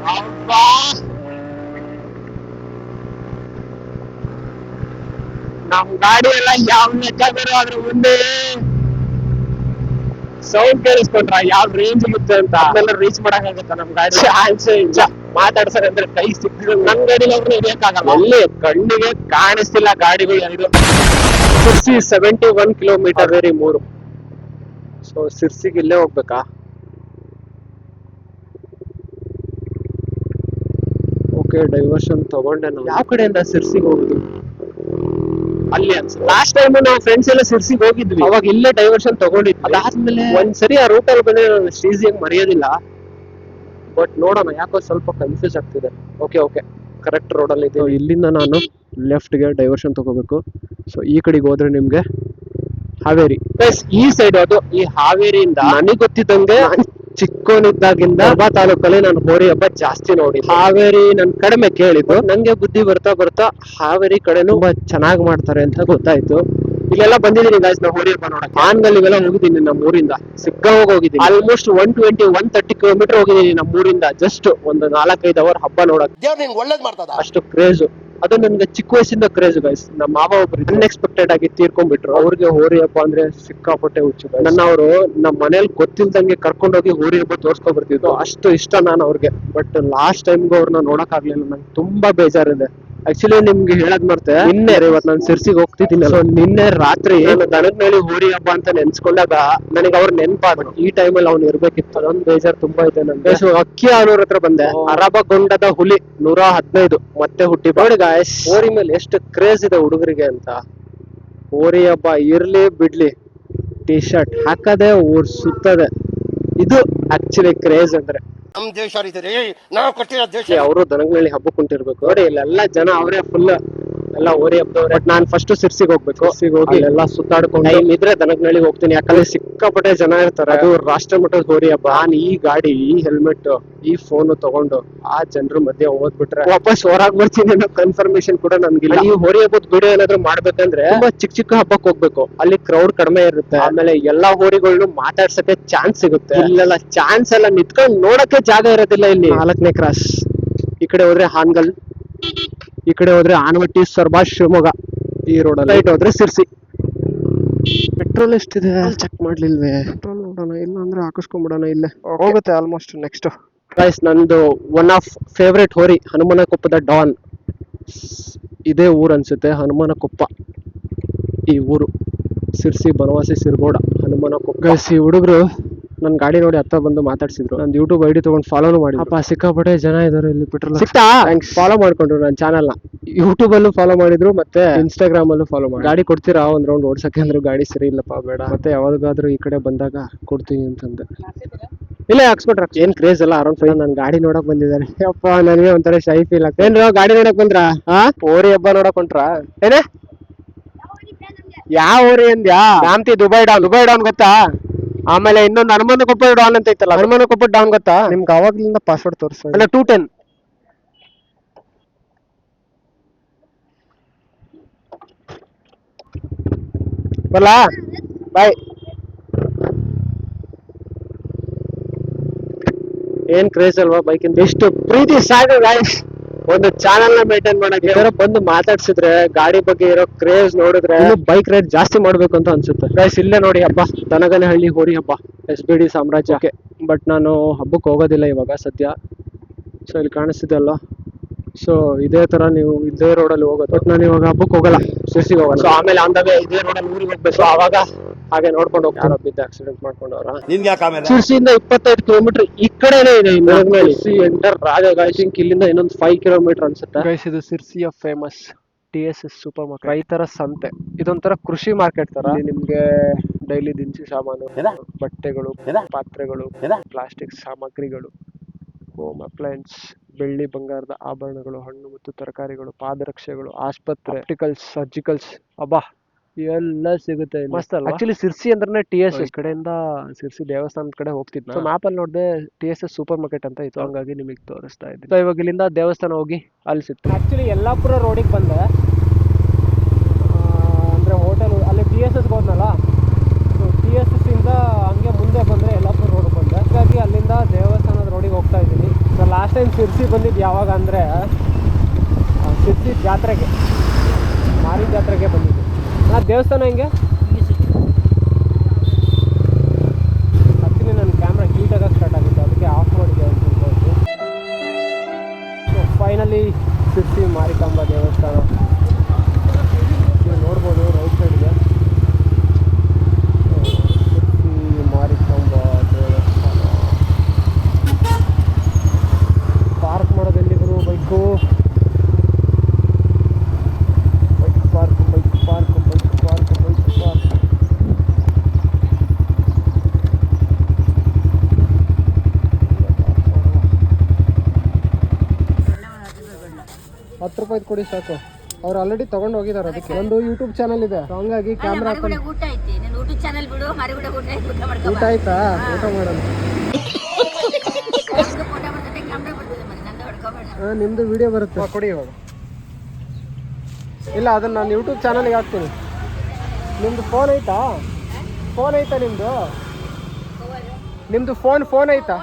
[SPEAKER 2] ನಮ್ ಗಾಡಿ ಎಲ್ಲ ಯಾವ ಲೆಕ್ಕಾದರೂ ಅದ್ರ ಮುಂದೆ ಸೌಂಡ್ ಕೇಳಿಸ್ಕೊಂಡ್ರ? ಯಾವ ರೇಂಜ್ ಇರುತ್ತೆ ಅಂತ? ಅದನ್ನೆಲ್ಲ ರೀಚ್ ಮಾಡಕ್ಕಾಗತ್ತ ನಮ್ ಗಾಡಿ? ಚಾನ್ಸೇ ಇಲ್ಲ ಮಾತಾಡ್ಸಕ್ ಅಂದ್ರೆ ಕೈ ಸಿಕ್ಕಿದ್ರೆ. ನಮ್ ಗಾಡಿಲಿ ಅವ್ರನ್ನ ಹಿಡಿಯಕ್ಕಾಗಲ್ಲ ಎಲ್ಲಿ? ಕಣ್ಣಿಗೆ ಕಾಣಿಸ್ತಿಲ್ಲ ಗಾಡಿಗಳು ಎರಡು ಸಿರ್ಸಿ ಸೆವೆಂಟಿ ಒನ್ ಕಿಲೋಮೀಟರ್ ರೀ ಮೂರು. ಸೊ ಸಿರ್ಸಿಗೆ ಇಲ್ಲೇ ಹೋಗ್ಬೇಕಾ? ಓಕೆ ಡೈವರ್ಷನ್ ತಗೊಂಡೆ ನಾನು. ಯಾವ ಕಡೆಯಿಂದ ಸಿರ್ಸಿಗೆ ಹೋಗುದು ಅಲ್ಲಿ ಅನ್ಸುತ್ತೆ ಲಾಸ್ಟ್ ಟೈಮ್ ನಾವು ಫ್ರೆಂಡ್ಸ್ ಎಲ್ಲ ಸಿರ್ಸಿಗೆ ಹೋಗಿದ್ವಿ. ಅವಾಗ ಇಲ್ಲೇ ಡೈವರ್ಷನ್ ತಗೊಂಡಿದ್ವಿ ಅದಾದ್ಮೇಲೆ ಒಂದ್ಸರಿ ಆ ರೂಟ್ ಅಲ್ಲಿ ಬಂದ್ರೆ ನಾನು ಈಸಿಯಾಗಿ ಮರೆಯೋದಿಲ್ಲ. ಬಟ್ ನೋಡೋಣ ಯಾಕೋ ಸ್ವಲ್ಪ ಕನ್ಫ್ಯೂಸ್ ಆಗ್ತಿದೆ. ಓಕೆ ಓಕೆ ಕರೆಕ್ಟ್ ರೋಡ್ ಅಲ್ಲಿ ಇದೆ ಇಲ್ಲಿಂದ ನಾನು ಲೆಫ್ಟ್ಗೆ ಡೈವರ್ಷನ್ ತಗೋಬೇಕು. ಸೊ ಈ ಕಡೆಗೆ ಹೋದ್ರೆ ನಿಮ್ಗೆ ಹಾವೇರಿ. ಪ್ಲಸ್ ಈ ಸೈಡ್ ಅದು. ಈ ಹಾವೇರಿಯಿಂದ ನನಗೆ ಗೊತ್ತಿದ್ದಂಗೆ ನಾನ್ ಚಿಕ್ಕವನಿದ್ದಾಗಿಂದ ಹಬ್ಬ ತಾಲೂಕಲ್ಲಿ ನಾನು ಹೋರಿ ಹಬ್ಬ ಜಾಸ್ತಿ ನೋಡಿ ಹಾವೇರಿ ನನ್ ಕಡಿಮೆ ಕೇಳಿದ್ದು. ನಂಗೆ ಬುದ್ಧಿ ಬರ್ತಾ ಬರ್ತಾ ಹಾವೇರಿ ಕಡೆನೂ ಚೆನ್ನಾಗ್ ಮಾಡ್ತಾರೆ ಅಂತ ಗೊತ್ತಾಯ್ತು. ಇಲ್ಲೆಲ್ಲ ಬಂದಿದ್ದೀನಿ ಗಾಯ್ಸ್ ನಾವು ಹೋರಿ ಹಬ್ಬ ನೋಡಕ್ ಆನ್ಗಲ್ ಇವೆಲ್ಲ ಹೋಗಿದ್ದೀನಿ ನಮ್ಮ ಊರಿಂದ ಸಿಗ್ಗಾವಾಗ ಹೋಗಿದ್ದೀನಿ almost one twenty one thirty kilometre ಹೋಗಿದ್ದೀನಿ ನಮ್ಮ ಊರಿಂದ. ಜಸ್ಟ್ ಒಂದು ನಾಲ್ಕೈದು ಅವರ್ ಹಬ್ಬ ನೋಡಕ್
[SPEAKER 3] ಒಳ್ಳೇದ್ ಮಾಡ್ತದ?
[SPEAKER 2] ಅಷ್ಟು ಕ್ರೇಜ್ ಅದು ನನ್ಗೆ ಚಿಕ್ಕ ವಯಸ್ಸಿಂದ ಕ್ರೇಜ್ ಗಾಯ್ಸ್ ನಮ್ಮ ಮಾವ ಒಬ್ರು ಅನ್ಎಕ್ಸ್ಪೆಕ್ಟೆಡ್ ಆಗಿ ತೀರ್ಕೊಂಡ್ಬಿಟ್ರು. ಅವ್ರಿಗೆ ಹೋರಿ ಹಬ್ಬ ಅಂದ್ರೆ ಸಿಕ್ಕಾಪಟ್ಟೆ ಹುಚ್ಚು. ನನ್ನ ಅವರು ನಮ್ಮ ಮನೇಲಿ ಗೊತ್ತಿಲ್ದಂಗೆ ಕರ್ಕೊಂಡೋಗಿ ಹೋರಿ ಹಬ್ಬ ತೋರ್ಸ್ಕೊ ಬರ್ತಿದ್ರು ಅಷ್ಟು ಇಷ್ಟ ನಾನು ಅವ್ರಿಗೆ. ಬಟ್ ಲಾಸ್ಟ್ ಟೈಮ್ಗೂ ಅವ್ರನ್ನ ನೋಡಕ್ ಆಗ್ಲಿಲ್ಲ ನಂಗೆ ತುಂಬಾ ಬೇಜಾರಿದೆ. ಆಕ್ಚುಲಿ ನಿಮ್ಗೆ ಹೇಳದ್ ಮರ್ತೆ ನಿನ್ನೆ. ಇವತ್ ಇವತ್ತು ನಾನು ಸಿರ್ಸಿಗೆ ಹೋಗ್ತಿದ್ದೀನಿ ಸೊ ನಿನ್ನೆ ರಾತ್ರಿ ನಾನು ದನದ ಮೇಲೆ ಹೋರಿ ಹಬ್ಬ ಅಂತ ನೆನ್ಸ್ಕೊಂಡಾಗ ನನಗೆ ಅವ್ರ ನೆನ್ಪಾದ್ರು. ಈ ಟೈಮಲ್ಲಿ ಅವ್ನು ಇರ್ಬೇಕಿತ್ತು. ಅದೊಂದು ಬೇಜಾರ್ ತುಂಬಾ ಇದೆ ನನ್ಗೆ ಸೊ ಅಕ್ಕಿ ಅವ್ರ ಹತ್ರ ಬಂದೆ. ಅರಬಗೊಂಡದ ಹುಲಿ ನೂರ ಹದಿನೈದು. ಮತ್ತೆ ಹುಟ್ಟಿ ಬಾಡಿ ಗಾಯಸ್ ಹೋರಿ ಮೇಲೆ ಎಷ್ಟು ಕ್ರೇಜ್ ಇದೆ ಹುಡುಗರಿಗೆ ಅಂತ. ಹೋರಿ ಹಬ್ಬ ಇರ್ಲಿ ಬಿಡ್ಲಿ. ಟಿ ಶರ್ಟ್ ಹಾಕದೆ ಊರ್ ಸುತ್ತದೆ. ಇದು ಆಕ್ಚುಲಿ ಕ್ರೇಜ್ ಅಂದ್ರೆ.
[SPEAKER 3] ನಮ್ ದೇಶ ಇದೆ ರೀ ನಾವು ಕೊಟ್ಟಿರೋ ದೇಶ
[SPEAKER 2] ಅವರು ದನಗಳಲ್ಲಿ ಹಬ್ಬ ಕುಂತಿರ್ಬೇಕು. ನೋಡಿ, ಇಲ್ಲೆಲ್ಲ ಜನ ಅವರೇ ಫುಲ್
[SPEAKER 7] ಎಲ್ಲ ಓರಿ ಹಬ್ಬದವ್ರೆ ಬಟ್ ನಾನ್ ಫಸ್ಟ್ ಸಿರ್ಸಿಗೆ ಹೋಗ್ಬೇಕು. ಸಿರ್ಸಿಗೆ ಹೋಗಿ. ಎಲ್ಲ ಸುತ್ತಾಡ್ಕೊಂಡು ಟೈಮ್ ಇದ್ರೆ ದನಗ್ನಳ್ಳಿಗೆ ಹೋಗ್ತೀನಿ. ಯಾಕಂದ್ರೆ ಸಿಕ್ಕಾಪಟ್ಟೆ ಜನ ಇರ್ತಾರೆ. ಅದು ರಾಷ್ಟ್ರ ಮಟ್ಟದ ಹೋರಿ ಹಬ್ಬ. ನಾನ್ ಈ ಗಾಡಿ ಈ ಹೆಲ್ಮೆಟ್ ಈ ಫೋನ್ ತಗೊಂಡು ಆ ಜನರ ಮಧ್ಯೆ ಹೋಗ್ಬಿಟ್ರೆ ವಾಪಸ್ ಹೊರಗ್ ಬರ್ತೀನಿ ಅನ್ನೋ ಕನ್ಫರ್ಮೇಶನ್ ಕೂಡ ನನ್ಗಿಲ್ಲ ಈ ಹೋರಿ ಹಬ್ಬದ ವಿಡಿಯೋ ಏನಾದ್ರು ಮಾಡ್ಬೇಕಂದ್ರೆ ತುಂಬಾ ಚಿಕ್ಕ ಚಿಕ್ಕ ಹಬ್ಬಕ್ಕೆ ಹೋಗ್ಬೇಕು. ಅಲ್ಲಿ ಕ್ರೌಡ್ ಕಡಿಮೆ ಇರುತ್ತೆ. ಆಮೇಲೆ ಎಲ್ಲಾ ಹೋರಿಗಳ್ನು ಮಾತಾಡ್ಸಕ್ಕೆ ಚಾನ್ಸ್ ಸಿಗುತ್ತೆ. ಇಲ್ಲೆಲ್ಲ ಚಾನ್ಸ್ ಎಲ್ಲ ನಿಂತ್ಕೊಂಡು ನೋಡಕ್ಕೆ ಜಾಗ ಇರೋದಿಲ್ಲ ಇಲ್ಲಿ. ನಾಲ್ಕನೇ ಕ್ರಾಸ್ ಈ ಕಡೆ ಹೋದ್ರೆ ಹಾನ್ಗಲ್. ಈ ಕಡೆ ಹೋದ್ರೆ ಆನವಟ್ಟಿ ಸರ್ಬಾ ಶಿವಮೊಗ್ಗ. ಈ ರೋಡ್ ರೈಟ್ ಹೋದ್ರೆ ಸಿರ್ಸಿ ಪೆಟ್ರೋಲ್ ಎಷ್ಟಿದೆ? ಚೆಕ್ ಮಾಡ್ಲಿಲ್ವೇ? ಪೆಟ್ರೋಲ್ ನೋಡೋಣ ಇಲ್ಲ ಅಂದ್ರೆ ಹಾಕಿಸ್ಕೊಂಡ್ಬಿಡೋಣ ಇಲ್ಲೇ ಹೋಗುತ್ತೆ ಆಲ್ಮೋಸ್ಟ್ ನೆಕ್ಸ್ಟ್ ಗೈಸ್ ನಂದು ಒನ್ ಆಫ್ ಫೇವ್ರೇಟ್ ಹೋರಿ ಹನುಮನ ಕೊಪ್ಪದ ಡಾನ್ ಇದೇ ಊರು ಅನ್ಸುತ್ತೆ ಹನುಮನ ಕೊಪ್ಪ ಈ ಊರು. ಸಿರ್ಸಿ ಬನವಾಸಿ ಸಿರ್ಗೋಡ ಹನುಮನ ಕೊಪ್ಪ ಗೈಸ್ ಈ ಹುಡುಗರು ನನ್ ಗಾಡಿ ನೋಡಿ ಹತ್ತ ಬಂದು ಮಾತಾಡ್ಸಿದ್ರು. ನಂದು ಯೂಟ್ಯೂಬ್ ಐಡಿ ತಗೊಂಡು ಫಾಲೋ ಮಾಡಿ ಅಪ್ಪ ಸಿಕ್ಕಾಪಟ್ಟೆ ಜನ ಇದಾರೆ ಇಲ್ಲಿ ಪೆಟ್ರೋಲ್ ಸಿಕ್ತಾ? ಫಾಲೋ ಮಾಡ್ಕೊಂಡ್ರು ನನ್ನ ಚಾನಲ್ನ. ಯೂಟ್ಯೂಬ್ ಅಲ್ಲೂ ಫಾಲೋ ಮಾಡಿದ್ರು ಮತ್ತೆ ಇನ್ಸ್ಟಾಗ್ರಾಮ್ ಅಲ್ಲೂ ಫಾಲೋ ಮಾಡಿ ಗಾಡಿ ಕೊಡ್ತೀರಾ? ಒಂದ್ ರೌಂಡ್ ಓಡ್ಸಕ್ಕೆ ಅಂದ್ರು ಗಾಡಿ ಸರಿ ಇಲ್ಲಪ್ಪ ಬೇಡ. ಮತ್ತೆ ಯಾವಾಗಾದ್ರೂ ಈ ಕಡೆ ಬಂದಾಗ ಕೊಡ್ತೀನಿ ಅಂತಂದೆ. ಇಲ್ಲ ಹಾಕ್ಸ್ಕೊಟ್ರ ಏನ್ ಕ್ರೇಜ್ ಅಲ್ಲ ಅರೌಂಡ್ ಫೈವ್ ನನ್ ಗಾಡಿ ನೋಡಕ್ ಬಂದಿದ್ದಾರೆ. ಅಪ್ಪ ನನಗೆ ಒಂಥರ ಶೈ ಫೀಲ್ ಆಗ್ತದೆ. ಏನ್ರ ಗಾಡಿ ನೋಡಕ್ ಬಂದ್ರ? ಹಾ ಓರಿ ಹಬ್ಬ ನೋಡಕ್ ಹೊಂಟ್ರ? ಏನೇ? ಯಾವ ಊರಿ ಅಂದ್ಯಾ? Shanti Dubai down. Dubai down ಗೊತ್ತಾ? ಆಮೇಲೆ ಇನ್ನೊಂದು ಹನುಮಾನ ಕೊಪ್ಪ ಡಾನ್ ಅಂತ ಐತಲ್ಲ ಹನುಮಾನ ಕೊಪ್ಪ ಡಾನ್ ಗೊತ್ತಾ? ನಿಮ್ಗೆ ಅವಾಗ್ಲಿಂದ ಪಾಸ್ವರ್ಡ್ ತೋರಿಸ ಅಲ್ಲ ಟೂ ಟೆನ್ ಬರಲಾ? ಬಾಯ್ ಏನ್ ಕ್ರೇಜ್ ಅಲ್ವಾ ಬೈಕ್ ಎಷ್ಟು ಪ್ರೀತಿ ಸಾಕು ಗಾಯ್ಸ್ ಒಂದು ಚಾನಲ್ನ ಮೇಂಟೈನ್ ಮಾಡಕ್ಕೆ ಈ ಬಂದು ಮಾತಾಡ್ಸಿದ್ರೆ ಗಾಡಿ ಬಗ್ಗೆ ಇರೋ ಕ್ರೇಜ್ ನೋಡಿದ್ರೆ ಬೈಕ್ ರೈಡ್ ಜಾಸ್ತಿ ಮಾಡ್ಬೇಕು ಅಂತ ಅನ್ಸುತ್ತೆ. ಗೈಸ್ ಇಲ್ಲೇ ನೋಡಿ ಹಬ್ಬ. ದನಗನಹಳ್ಳಿ ಹೋರಿ ಹಬ್ಬ. ಎಸ್ ಬಿ ಡಿ ಸಾಮ್ರಾಜ್ಯ. ಬಟ್ ನಾನು ಹಬ್ಬಕ್ಕೆ ಹೋಗೋದಿಲ್ಲ ಇವಾಗ ಸದ್ಯ. ಸೊ ಇಲ್ಲಿ ಕಾಣಿಸ್ತಿದೆ ಅಲ್ಲ ಸೊ ಇದೇ ತರ ನೀವು ಇದೇ ರೋಡಲ್ಲಿ ಹೋಗೋದು. ಬಟ್ ನಾನು ಇವಾಗ ಹಬ್ಬಕ್ಕೆ ಹೋಗಲ್ಲ. ಸಿರ್ಸಿಗೆ ಹೋಗಲ್ಲ ಸೊ ಆಮೇಲೆ ಅಂದಾಗ ಇದೇ ರೋಡಲ್ಲಿ ಊರಿಗೆ ಹೋಗ್ಬೇಕು. ಅವಾಗ ಹಾಗೆ ನೋಡ್ಕೊಂಡು ಹೋಗ್ತಾರ ಬಿದ್ದ ಬಿದ್ದು ಆಕ್ಸಿಡೆಂಟ್ ಮಾಡ್ಕೊಂಡವ್ರ?
[SPEAKER 3] ನಿನ್ಗೆ ಯಾಕೆ ಆಮೇಲೆ?
[SPEAKER 7] ಶಿರ್ಸಿಯಿಂದ ಇಪ್ಪತ್ತೈದು ಕಿಲೋಮೀಟರ್ ಈ ಕಡೆನೇ ಇದೆ ಶಿರ್ಸಿ ಎಂಟರ್ ರಾಜ ಗಾಯ್ಸಿಂಗ್ ಇಲ್ಲಿಂದ ಇನ್ನೊಂದು ಫೈವ್ ಕಿಲೋಮೀಟರ್ ಅನ್ಸುತ್ತೆ. ಗೈಸ್ ಇದು ಸಿರ್ಸಿಯ famous T S S supermarket ರೈತರ ಸಂತೆ. ಇದೊಂಥರ ಕೃಷಿ ಮಾರ್ಕೆಟ್ ತರ. ಇಲ್ಲಿ ನಿಮ್ಗೆ ಡೈಲಿ ದಿನಸಿ ಸಾಮಾನು
[SPEAKER 3] ಏನ?
[SPEAKER 7] ಬಟ್ಟೆಗಳು
[SPEAKER 3] ಏನ?
[SPEAKER 7] ಪಾತ್ರೆಗಳು
[SPEAKER 3] ಏನ?
[SPEAKER 7] ಪ್ಲಾಸ್ಟಿಕ್ ಸಾಮಗ್ರಿಗಳು ಹೋಮ್ ಅಪ್ಲಯನ್ಸ್ ಬೆಳ್ಳಿ ಬಂಗಾರದ ಆಭರಣಗಳು ಹಣ್ಣು ಮತ್ತು ತರಕಾರಿಗಳು ಪಾದರಕ್ಷೆಗಳು ಆಸ್ಪತ್ರೆ ಆಪ್ಟಿಕಲ್ಸ್ ಸರ್ಜಿಕಲ್ಸ್ ಅಬ್ಬಾ ಎಲ್ಲ ಸಿಗುತ್ತೆ ಮಸ್ತ್ ಆಕ್ಚುಲಿ ಸಿರ್ಸಿ ಅಂದ್ರೆ ಟಿ ಎಸ್ ಎಸ್ ಕಡೆಯಿಂದ ಸಿರ್ಸಿ ದೇವಸ್ಥಾನದ ಕಡೆ ಹೋಗ್ತಿದ್ನ ಸೊ ಮ್ಯಾಪ್ ಅಲ್ಲಿ ನೋಡಿದೆ T S S super market ಅಂತ ಇತ್ತು. ಹಂಗಾಗಿ ನಿಮಗೆ ತೋರಿಸ್ತಾ ಇದ್ದೀನಿ. ಸೊ ಇವಾಗ ಇಲ್ಲಿಂದ ದೇವಸ್ಥಾನ ಹೋಗಿ ಅಲ್ಲಿ ಸಿಗ್ತದೆ ಆ್ಯಕ್ಚುಲಿ ಯಲ್ಲಾಪುರ ರೋಡಿಗೆ ಬಂದೆ. ಅಂದ್ರೆ ಹೋಟೆಲ್ ಅಲ್ಲಿ ಟಿ ಎಸ್ ಎಸ್ ಹೋದ್ನಲ್ಲ? ಸೊ ಟಿ ಎಸ್ ಎಸ್ ಇಂದ ಹಂಗೆ ಮುಂದೆ ಬಂದ್ರೆ ಯಲ್ಲಾಪುರ ರೋಡ್ ಬಂದೆ. ಹಾಗಾಗಿ ಅಲ್ಲಿಂದ ದೇವಸ್ಥಾನದ ರೋಡಿಗೆ ಹೋಗ್ತಾ ಇದ್ದೀನಿ. ಸೊ ಲಾಸ್ಟ್ ಟೈಮ್ ಸಿರ್ಸಿ ಬಂದಿದ್ದು ಯಾವಾಗ ಅಂದ್ರೆ ಸಿರ್ಸಿ ಜಾತ್ರೆಗೆ ಮಾರಿ ಜಾತ್ರೆಗೆ ಬಂದಿದ್ದು. ನಾ ದೇವಸ್ಥಾನ ಹೆಂಗೆ? ಆಕ್ಚುಲಿ ನನ್ನ ಕ್ಯಾಮ್ರಾ ಹೀಟಾಗ ಸ್ಟಾರ್ಟ್ ಆಗುತ್ತೆ ಅದಕ್ಕೆ ಆಫ್ ಮಾಡಿದೆ ಅಂತ ಸೊ ಫೈನಲಿ ಸಿರ್ಸಿ ಮಾರಿಕಾಂಬ ದೇವಸ್ಥಾನ. ನೋಡ್ಬೋದು ರೈಟ್ ಸೈಡ್ಗೆ ಸಿರ್ಸಿ ಮಾರಿಕಾಂಬ ದೇವಸ್ಥಾನ. ಪಾರ್ಕ್ ಮಾಡೋದು ಎಲ್ಲಿದ್ರು? Bike bike park bike park bike park bike park ಹತ್ತು ರೂಪಾಯಿ ಕೊಡಿ ಸಾಕು. ಅವ್ರು ಆಲ್ರೆಡಿ ತಗೊಂಡು ಹೋಗಿದ್ದಾರೆ ಅದಕ್ಕೆ. ಒಂದು ಯೂಟ್ಯೂಬ್ ಚಾನಲ್ ಇದೆ. ಹಂಗಾಗಿ ಕ್ಯಾಮ್ರಾ
[SPEAKER 4] ಊಟ ಐತಿ. ಚಾನಲ್ ಬಿಡು ಊಟ
[SPEAKER 7] ಆಯ್ತಾ? ಊಟ ಮಾಡೋಣ. ನಿಮ್ದು ವಿಡಿಯೋ ಬರುತ್ತೆ. ಕೊಡಿ ಇವಾಗ. ಇಲ್ಲ ಅದನ್ನ ನಾನು ಯೂಟ್ಯೂಬ್ ಚಾನಲ್ಗೆ ಹಾಕ್ತೀನಿ. ನಿಮ್ದು ಫೋನ್ ಐತಾ? ಫೋನ್ ಐತಾ ನಿಮ್ದು? ನಿಮ್ದು ಫೋನ್ ಫೋನ್ ಐತಾ.